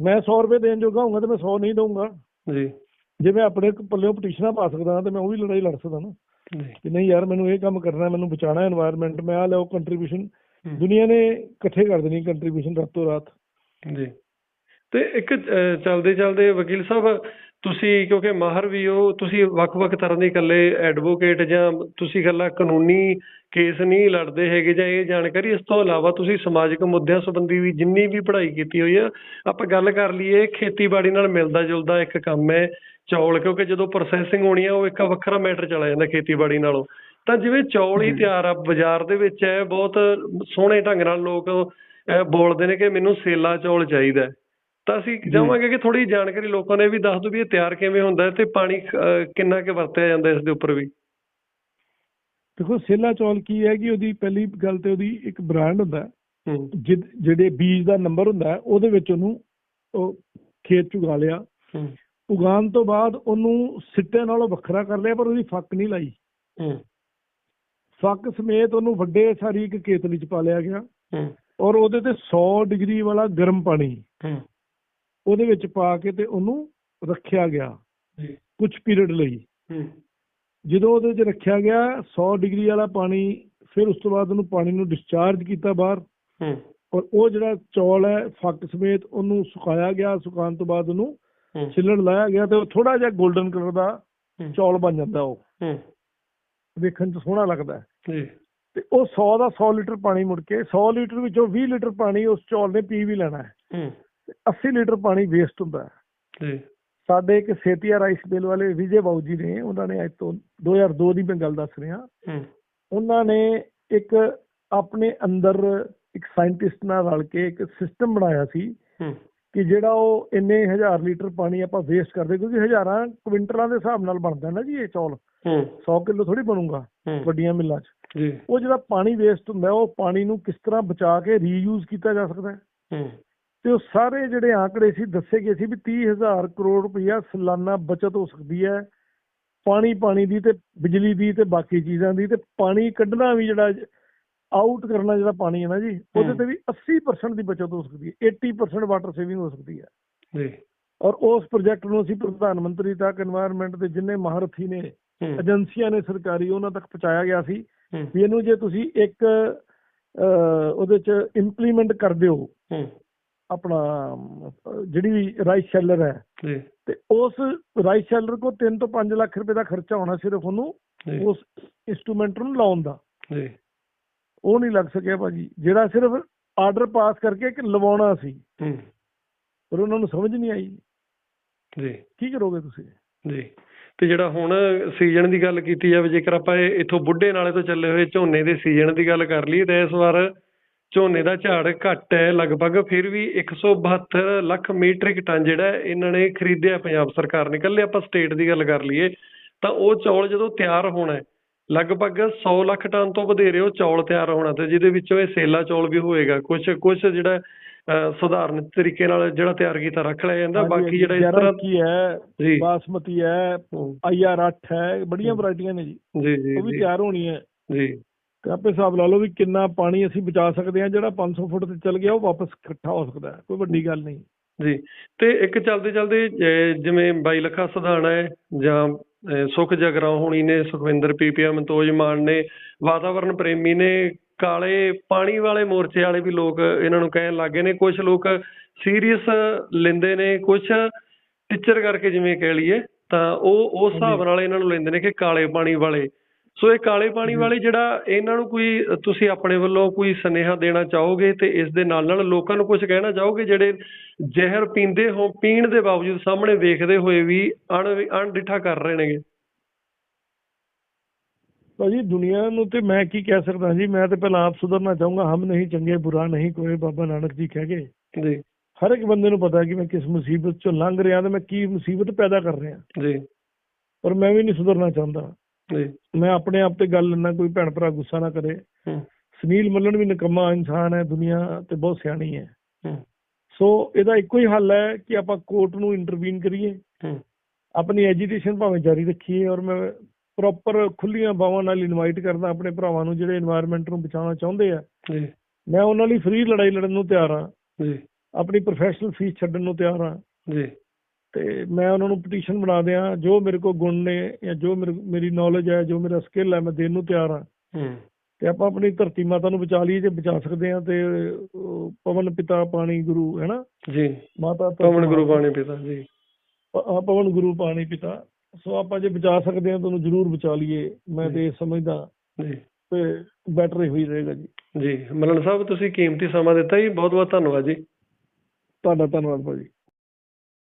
ਮੈਂ 100 ਰੁਪਏ ਦੇਣ ਜੋਗਾ ਹੋਊਗਾ ਤੇ ਮੈਂ 100 ਨਹੀਂ ਦਊਂਗਾ। ਜੀ। ਜੇ ਮੈਂ ਆਪਣੇ ਪੱਲਿਓਂ ਪਟੀਸ਼ਨਾਂ ਪਾ ਸਕਦਾ ਤੇ ਮੈਂ ਉਹ ਵੀ ਲੜਾਈ ਲੜ ਸਕਦਾ ਨਾ। ਕਿ ਨਹੀਂ ਯਾਰ ਮੈਨੂੰ ਇਹ ਕੰਮ ਕਰਨਾ ਮੈਨੂੰ ਬਚਾਣਾ এনवायरमेंट ਮੈਂ ਆ ਲਿਓ ਕੰਟਰੀਬਿਊਸ਼ਨ ਦੁਨੀਆ ਨੇ ਇਕੱਠੇ ਕਰ ਦੇਣੀ ਕੰਟਰੀਬਿਊਸ਼ਨ ਰਾਤੋਂ ਰਾਤ। ਜੀ। ਤੇ ਇੱਕ ਚਲਦੇ ਚਲਦੇ ਵਕੀਲ ਸਾਹਿਬ ਤੁਸੀਂ ਕਿਉਂਕਿ ਮਾਹਰ ਵੀ ਹੋ ਤੁਸੀਂ ਵੱਖ-ਵੱਖ ਤਰ੍ਹਾਂ ਦੇ ਇਕੱਲੇ ਐਡਵੋਕੇਟ ਜਾਂ ਤੁਸੀਂ ਇਕੱਲਾ ਕਾਨੂੰਨੀ ਕੇਸ ਨਹੀਂ ਲੜਦੇ ਹੈਗੇ ਜਾਂ ਇਹ ਜਾਣਕਾਰੀ ਇਸ ਤੋਂ ਇਲਾਵਾ ਤੁਸੀਂ ਸਮਾਜਿਕ ਮੁੱਦਿਆਂ ਸੰਬੰਧੀ ਵੀ ਜਿੰਨੀ ਵੀ ਪੜ੍ਹਾਈ ਕੀਤੀ ਹੋਈ ਆ ਆਪਾਂ ਗੱਲ ਕਰ ਲਈਏ ਖੇਤੀਬਾੜੀ ਨਾਲ ਮਿਲਦਾ ਜੁਲਦਾ ਇੱਕ ਕੰਮ ਹੈ ਚੌਲ ਕਿਉਂਕਿ ਜਦੋਂ ਪ੍ਰੋਸੈਸਿੰਗ ਹੋਣੀ ਆ ਉਹ ਇੱਕ ਵੱਖਰਾ ਮੈਟਰ ਚਲਾ ਜਾਂਦਾ ਖੇਤੀਬਾੜੀ ਨਾਲੋਂ। ਤਾਂ ਜਿਵੇਂ ਚੌਲ ਹੀ ਤਿਆਰ ਆ ਬਾਜ਼ਾਰ ਦੇ ਵਿੱਚ ਹੈ ਬਹੁਤ ਸੋਹਣੇ ਢੰਗ ਨਾਲ ਲੋਕ ਬੋਲਦੇ ਨੇ ਕਿ ਮੈਨੂੰ ਸੇਲਾ ਚੌਲ ਚਾਹੀਦਾ। ਤਾਂ ਅਸੀਂ ਚਾਹਾਂਗੇ ਕਿ ਥੋੜੀ ਜਾਣਕਾਰੀ ਲੋਕਾਂ ਨੇ ਵੀ ਦੱਸ ਦਿਓ ਵੀ ਇਹ ਤਿਆਰ ਕਿਵੇਂ ਹੁੰਦਾ ਤੇ ਪਾਣੀ ਕਿੰਨਾ ਕੁ ਵਰਤਿਆ ਜਾਂਦਾ ਇਸ ਦੇ ਉੱਪਰ ਵੀ। ਦੇਖੋ ਸੇਲਾ ਚੌਲ ਕੀ ਹੈ ਕਿ ਉਹਦੀ ਪਹਿਲੀ ਗੱਲ ਤੇ ਉਹਦੀ ਇੱਕ ਬ੍ਰਾਂਡ ਹੁੰਦਾ ਜਿਹੜੇ ਬੀਜ ਦਾ ਨੰਬਰ ਹੁੰਦਾ ਉਹਦੇ ਵਿੱਚ ਉਹਨੂੰ ਉਹ ਖੇਤ ਚ ਉਗਾ ਲਿਆ। ਉਗਾਉਣ ਤੋਂ ਬਾਅਦ ਉਹਨੂੰ ਸਿੱਟੇ ਨਾਲੋਂ ਵੱਖਰਾ ਕਰ ਲਿਆ ਪਰ ਉਹਦੀ ਫੱਕ ਨਹੀਂ ਲਾਈ। ਫੱਕ ਸਮੇਤ ਉਹਨੂੰ ਵੱਡੇ ਸਾਰੀ ਇੱਕ ਕੇਤਲੀ ਚ ਪਾ ਲਿਆ ਗਿਆ। ਔਰ ਉਹਦੇ ਤੇ 100 ਡਿਗਰੀ ਵਾਲਾ ਗਰਮ ਪਾਣੀ ਉਹਦੇ ਵਿੱਚ ਪਾ ਕੇ ਤੇ ਉਹਨੂੰ ਰੱਖਿਆ ਗਿਆ ਕੁਝ ਪੀਰੀਅਡ ਲਈ। ਜਦੋਂ ਉਹਦੇ 'ਚ ਰੱਖਿਆ ਗਿਆ 100 ਡਿਗਰੀ ਵਾਲਾ ਪਾਣੀ ਫਿਰ ਉਸ ਤੋਂ ਬਾਅਦ ਉਹਨੂੰ ਪਾਣੀ ਨੂੰ ਡਿਸਚਾਰਜ ਕੀਤਾ ਬਾਹਰ। ਹੂੰ। ਔਰ ਉਹ ਜਿਹੜਾ ਚੌਲ ਹੈ ਫੱਕ ਸਮੇਤ ਉਹਨੂੰ ਸੁਕਾਇਆ ਗਿਆ ਸੁਕਾਉਣ ਤੋਂ ਬਾਅਦ ਉਹਨੂੰ ਹੂੰ। ਛਿੱਲਣ ਲਾਇਆ ਗਿਆ ਤੇ ਉਹ ਥੋੜਾ ਜਿਹਾ 골ਡਨ ਕਲਰ ਦਾ ਚੌਲ ਬਣ ਜਾਂਦਾ ਉਹ। ਹੂੰ। ਵੇਖਣ 'ਚ ਸੋਹਣਾ ਲੱਗਦਾ ਹੈ। ਤੇ ਉਹ 100 ਦਾ 100 ਲੀਟਰ ਪਾਣੀ ਮੁੜ ਕੇ 100 ਲੀਟਰ ਵਿੱਚੋਂ 20 ਲੀਟਰ ਪਾਣੀ ਉਸ ਚੌਲ ਨੇ ਪੀ ਵੀ ਲੈਣਾ ਹੈ। ਹੂੰ। ਤੇ 80 ਲੀਟਰ ਪਾਣੀ ਵੇਸਟ ਹੁੰਦਾ ਹੈ। ਜੀ। ਸਾਡੇ ਇੱਕ ਸੇਤੀਆ ਰਾਈਸ ਮਿਲ ਵਾਲੇ ਵਿਜੇ ਬਾਊ ਜੀ ਨੇ ਉਹਨਾਂ ਨੇ ਅੱਜ ਤੋਂ 2002 ਦੀ ਮੈਂ ਗੱਲ ਦੱਸ ਰਿਹਾ। ਹੂੰ। ਉਹਨਾਂ ਨੇ ਇੱਕ ਆਪਣੇ ਅੰਦਰ ਇੱਕ ਸਾਇੰਟਿਸਟ ਨਾਲ ਰਲ ਕੇ ਇੱਕ ਸਿਸਟਮ ਬਣਾਇਆ ਸੀ ਕਿ ਜਿਹੜਾ ਉਹ ਇੰਨੇ ਹਜ਼ਾਰ ਲੀਟਰ ਪਾਣੀ ਆਪਾਂ ਵੇਸਟ ਕਰਦੇ ਕਿਉਂਕਿ ਹਜ਼ਾਰਾਂ ਕੁਇੰਟਲਾਂ ਦੇ ਹਿਸਾਬ ਨਾਲ ਬਣਦਾ ਨਾ ਜੀ ਇਹ ਚੌਲ। ਹੂੰ। 100 ਕਿਲੋ ਥੋੜੀ ਬਣੂਗਾ ਵੱਡੀਆਂ ਮਿੱਲਾਂ 'ਚ। ਜੀ। ਉਹ ਜਿਹੜਾ ਪਾਣੀ ਵੇਸਟ ਹੁੰਦਾ ਉਹ ਪਾਣੀ ਨੂੰ ਕਿਸ ਤਰ੍ਹਾਂ ਬਚਾ ਕੇ ਰੀਯੂਜ਼ ਕੀਤਾ ਜਾ ਸਕਦਾ ਹੈ? ਹੂੰ। ਤੇ ਉਹ ਸਾਰੇ ਜਿਹੜੇ ਆਂਕੜੇ ਸੀ ਦੱਸੇ ਗਏ ਸੀ ਵੀ 30000 ਕਰੋੜ ਰੁਪਇਆ ਸਾਲਾਨਾ ਬਚਤ ਹੋ ਸਕਦੀ ਹੈ। ਪਾਣੀ ਪਾਣੀ ਦੀ ਤੇ ਬਿਜਲੀ ਦੀ ਤੇ ਬਾਕੀ ਚੀਜ਼ਾਂ ਦੀ ਤੇ ਪਾਣੀ ਕੱਢਣਾ ਵੀ ਜਿਹੜਾ ਆਊਟ ਕਰਨਾ ਜਿਹੜਾ ਪਾਣੀ ਹੈ ਨਾ ਜੀ ਉਹਦੇ ਤੇ ਵੀ 80% ਦੀ ਬਚਤ ਹੋ ਸਕਦੀ ਹੈ 80% ਵਾਟਰ ਸੇਵਿੰਗ ਹੋ ਸਕਦੀ ਹੈ। ਜੀ। ਔਰ ਉਸ ਪ੍ਰੋਜੈਕਟ ਨੂੰ ਅਸੀਂ ਪ੍ਰਧਾਨ ਮੰਤਰੀ ਤੱਕ এনवायरमेंट ਦੇ ਜਿੰਨੇ ਮਹਾਰਥੀ ਨੇ ਏਜੰਸੀਆਂ ਨੇ ਸਰਕਾਰੀ ਉਹਨਾਂ ਤੱਕ ਪਹੁੰਚਾਇਆ ਗਿਆ ਸੀ। ਵੀ ਇਹਨੂੰ ਜੇ ਤੁਸੀਂ ਇੱਕ ਉਹਦੇ ਚ ਇੰਪਲੀਮੈਂਟ ਕਰਦੇ ਹੋ। ਆਪਣਾ ਜਿਹੜੀ ਵੀ ਰਾਈਸ ਸ਼ੈਲਰ ਹੈ ਤੇ ਉਸ ਰਾਈਸ ਸ਼ੈਲਰ ਕੋ 3 ਤੋਂ 5 ਲੱਖ ਰੁਪਏ ਦਾ ਖਰਚਾ ਹੋਣਾ ਸਿਰਫ ਉਹਨੂੰ ਉਸ ਇਨਸਟਰੂਮੈਂਟ ਨੂੰ ਲਾਉਣ ਦਾ। ਜੀ। ਉਹ ਨਹੀਂ ਲੱਗ ਸਕਿਆ ਭਾਜੀ। ਜਿਹੜਾ ਸਿਰਫ ਆਰਡਰ ਪਾਸ ਕਰਕੇ ਕਿ ਲਵਾਉਣਾ ਸੀ ਹੂੰ। ਪਰ ਉਹਨਾਂ ਨੂੰ ਸਮਝ ਨਹੀਂ ਆਈ। ਜੀ। ਕੀ ਕਰੋਗੇ ਤੁਸੀਂ? ਜੀ। ਤੇ ਜਿਹੜਾ ਹੁਣ ਸੀਜ਼ਨ ਦੀ ਗੱਲ ਕੀਤੀ ਜਾਵੇ ਜੇਕਰ ਆਪਾਂ ਇੱਥੋਂ ਬੁੱਢੇ ਨਾਲੇ ਤੋਂ ਚੱਲੇ ਹੋਏ ਝੋਨੇ ਦੇ ਸੀਜ਼ਨ ਦੀ ਗੱਲ ਕਰ ਲਈਏ ਤਾਂ ਇਸ ਵਾਰ ਝੋਨੇ ਦਾ ਝਾੜ ਘੱਟ ਹੈ ਲਗਭਗ ਫਿਰ ਵੀ 172 ਲੱਖ ਮੀਟ੍ਰਿਕ ਟਨ ਜਿਹੜਾ ਇਹਨਾਂ ਨੇ ਖਰੀਦਿਆ ਪੰਜਾਬ ਸਰਕਾਰ ਨੇ। ਇਕੱਲੇ ਆਪਾਂ ਸਟੇਟ ਦੀ ਗੱਲ ਕਰ ਲਈਏ ਤਾਂ ਉਹ ਚੌਲ ਜਦੋਂ ਤਿਆਰ ਹੋਣਾ ਹੈ ਲਗਭਗ 100 ਲੱਖ ਟਨ ਤੋਂ ਵਧੇਰੇ ਉਹ ਚੌਲ ਤਿਆਰ ਹੋਣਾ ਤੇ ਜਿਹਦੇ ਵਿੱਚੋਂ ਇਹ ਸੇਲਾ ਚੌਲ ਵੀ ਹੋਏਗਾ। ਕੁਝ ਕੁਝ ਜਿਹੜਾ ਸਧਾਰਨ ਤਰੀਕੇ ਨਾਲ ਜਿਹੜਾ ਤਿਆਰ ਕੀਤਾ ਰੱਖ ਲਿਆ ਜਾਂਦਾ ਬਾਕੀ ਜਿਹੜਾ ਇਸ ਤਰ੍ਹਾਂ ਕੀ ਹੈ ਬਾਸਮਤੀ ਹੈ ਆਈਆਰ 8 ਹੈ ਬੜੀਆਂ ਵੈਰਾਈਟੀਆਂ ਨੇ ਜੀ। ਜੀ ਜੀ ਉਹ ਵੀ ਤਿਆਰ ਹੋਣੀ ਹੈ। ਜੀ। ਤੇ ਆਪੇ ਹਿਸਾਬ ਲਾ ਲਓ ਵੀ ਕਿੰਨਾ ਪਾਣੀ ਅਸੀਂ ਬਚਾ ਸਕਦੇ ਹਾਂ ਜਿਹੜਾ 500 ਫੁੱਟ ਤੇ ਚੱਲ ਗਿਆ ਉਹ ਵਾਪਸ ਇਕੱਠਾ ਹੋ ਸਕਦਾ ਹੈ। ਕੋਈ ਵੱਡੀ ਗੱਲ ਨਹੀਂ। ਜੀ ਤੇ ਇੱਕ ਚਲਦੇ ਚਲਦੇ ਜਿਵੇਂ ਬਾਈ ਲੱਖਾ ਸਧਾਣਾ ਹੈ ਜਾਂ ਸੁਖ ਜਗਰਾ ਹੋਣੀ ਨੇ ਸੁਖਵਿੰਦਰ ਪੀਪੀਆ ਮਨਤੋਜ ਮਾਨ ਨੇ ਵਾਤਾਵਰਣ ਪ੍ਰੇਮੀ ਨੇ ਕਾਲੇ ਪਾਣੀ ਵਾਲੇ ਮੋਰਚੇ ਵਾਲੇ ਵੀ ਲੋਕ ਇਹਨਾਂ ਨੂੰ ਕਹਿਣ ਲੱਗੇ ਨੇ। ਕੁਝ ਲੋਕ ਸੀਰੀਅਸ ਲੈਂਦੇ ਨੇ ਕੁਝ ਟੀਚਰ ਕਰਕੇ ਜਿਵੇਂ ਕਹਿ ਲਈਏ ਤਾਂ ਉਹ ਉਸ ਹਿਸਾਬ ਨਾਲ ਇਹਨਾਂ ਨੂੰ ਲੈਂਦੇ ਨੇ ਕਿ ਕਾਲੇ ਪਾਣੀ ਵਾਲੇ ਸੋ ਇਹ ਕਾਲੇ ਪਾਣੀ ਵਾਲੇ ਜਿਹੜਾ ਇਹਨਾਂ ਨੂੰ ਕੋਈ ਤੁਸੀਂ ਆਪਣੇ ਵੱਲੋਂ ਕੋਈ ਸੁਨੇਹਾ ਦੇਣਾ ਚਾਹੋਗੇ ਤੇ ਇਸ ਦੇ ਨਾਲ ਨਾਲ ਲੋਕਾਂ ਨੂੰ ਕੁਝ ਕਹਿਣਾ ਚਾਹੋਗੇ ਜਿਹੜੇ ਜ਼ਹਿਰ ਪੀਂਦੇ ਹੋ ਪੀਣ ਦੇ ਬਾਵਜੂਦ ਸਾਹਮਣੇ ਵੇਖਦੇ ਹੋਏ ਵੀ ਅਣ ਅਣਡਿੱਠਾ ਕਰ ਰਹੇ ਨੇਗੇ? ਭਾਜੀ ਦੁਨੀਆ ਨੂੰ ਤੇ ਮੈਂ ਕੀ ਕਹਿ ਸਕਦਾ ਜੀ? ਮੈਂ ਤੇ ਪਹਿਲਾਂ ਆਪ ਸੁਧਰਨਾ ਚਾਹੂੰਗਾ। ਹਮ ਨਹੀਂ ਚੰਗੇ ਬੁਰਾ ਨਹੀਂ ਕੋਈ ਬਾਬਾ ਨਾਨਕ ਜੀ ਕਹਿ ਗਏ ਜੀ। ਹਰ ਇੱਕ ਬੰਦੇ ਨੂੰ ਪਤਾ ਕਿ ਮੈਂ ਕਿਸ ਮੁਸੀਬਤ ਚੋਂ ਲੰਘ ਰਿਹਾ ਤੇ ਮੈਂ ਕੀ ਮੁਸੀਬਤ ਪੈਦਾ ਕਰ ਰਿਹਾ। ਜੀ। ਪਰ ਮੈਂ ਵੀ ਨਹੀਂ ਸੁਧਰਨਾ ਚਾਹੁੰਦਾ। ਮੈਂ ਆਪਣੇ ਆਪ ਤੇ ਗੱਲ ਨਾ ਕੋਈ ਭੈਣ ਭਰਾ ਗੁੱਸਾ ਨਾ ਕਰੇ। ਸੁਨੀਲ ਮੱਲਣ ਵੀ ਨਿਕੰਮਾ ਇਨਸਾਨ ਹੈ ਦੁਨੀਆ ਤੇ ਬਹੁਤ ਸਿਆਣੀ ਹੈ। ਸੋ ਇਹਦਾ ਇੱਕੋ ਹੀ ਹੱਲ ਹੈ ਕਿ ਆਪਾਂ ਕੋਰਟ ਨੂੰ ਇੰਟਰਵੀਨ ਕਰੀਏ। ਆਪਣੀ ਐਜੀਟੇਸ਼ਨ ਭਾਵੇਂ ਜਾਰੀ ਰੱਖੀਏ ਔਰ ਮੈਂ ਪ੍ਰੋਪਰ ਖੁੱਲੀਆਂ ਬਾਵਾਂ ਨਾਲ ਇਨਵਾਈਟ ਕਰਦਾ ਆਪਣੇ ਭਰਾਵਾਂ ਨੂੰ ਜਿਹੜੇ এনवायरमेंट ਨੂੰ ਬਚਾਉਣਾ ਚਾਹੁੰਦੇ ਆ। ਮੈਂ ਉਹਨਾਂ ਲਈ ਫ੍ਰੀ ਲੜਾਈ ਲੜਨ ਨੂੰ ਤਿਆਰ ਹਾਂ। ਆਪਣੀ ਪ੍ਰੋਫੈਸ਼ਨਲ ਫੀਸ ਛੱਡਣ ਨੂੰ ਤਿਆਰ ਹਾਂ। ਤੇ ਮੈਂ ਉਹਨਾਂ ਨੂੰ ਪਟੀਸ਼ਨ ਬਣਾ ਦਿਆਂ ਜੋ ਮੇਰੇ ਕੋਲ ਗੁਣ ਨੇ ਜਾਂ ਜੋ ਮੇਰੇ- ਨੌਲੇਜ ਹੈ ਜੋ ਮੇਰਾ ਸਕਿੱਲ ਹੈ ਮੈਂ ਦੇਣ ਨੂੰ ਤਿਆਰ ਹਾਂ। ਹੂੰ। ਤੇ ਆਪਾਂ ਆਪਣੀ ਧਰਤੀ ਮਾਤਾ ਨੂੰ ਬਚਾ ਲਈਏ ਜੇ ਬਚਾ ਸਕਦੇ ਹਾਂ ਤੇ ਪਵਨ ਪਿਤਾ ਪਾਣੀ ਗੁਰੂ ਹੈ ਨਾ ਜੀ। ਮਾਤਾ ਪਵਨ ਗੁਰੂ। ਬਾਣੀ ਪਿਤਾ ਜੀ। ਪਵਨ ਗੁਰੂ ਪਾਣੀ ਪਿਤਾ। ਸੋ ਆਪਾਂ ਜੇ ਬਚਾ ਸਕਦੇ ਹਾਂ ਤਾਂ ਉਹਨੂੰ ਜ਼ਰੂਰ ਬਚਾ ਲਈਏ ਮੈਂ ਤੇ ਸਮਝਦਾ। ਜੀ। ਤੇ ਬੈਟਰ ਹੀ ਰਹੇਗਾ ਜੀ। ਜੀ। ਮਲਨ ਸਾਹਿਬ ਤੁਸੀਂ ਕੀਮਤੀ ਸਮਾਂ ਦਿੱਤਾ ਜੀ ਬਹੁਤ ਬਹੁਤ ਧੰਨਵਾਦ ਜੀ। ਤੁਹਾਡਾ ਧੰਨਵਾਦ ਭਾਜੀ।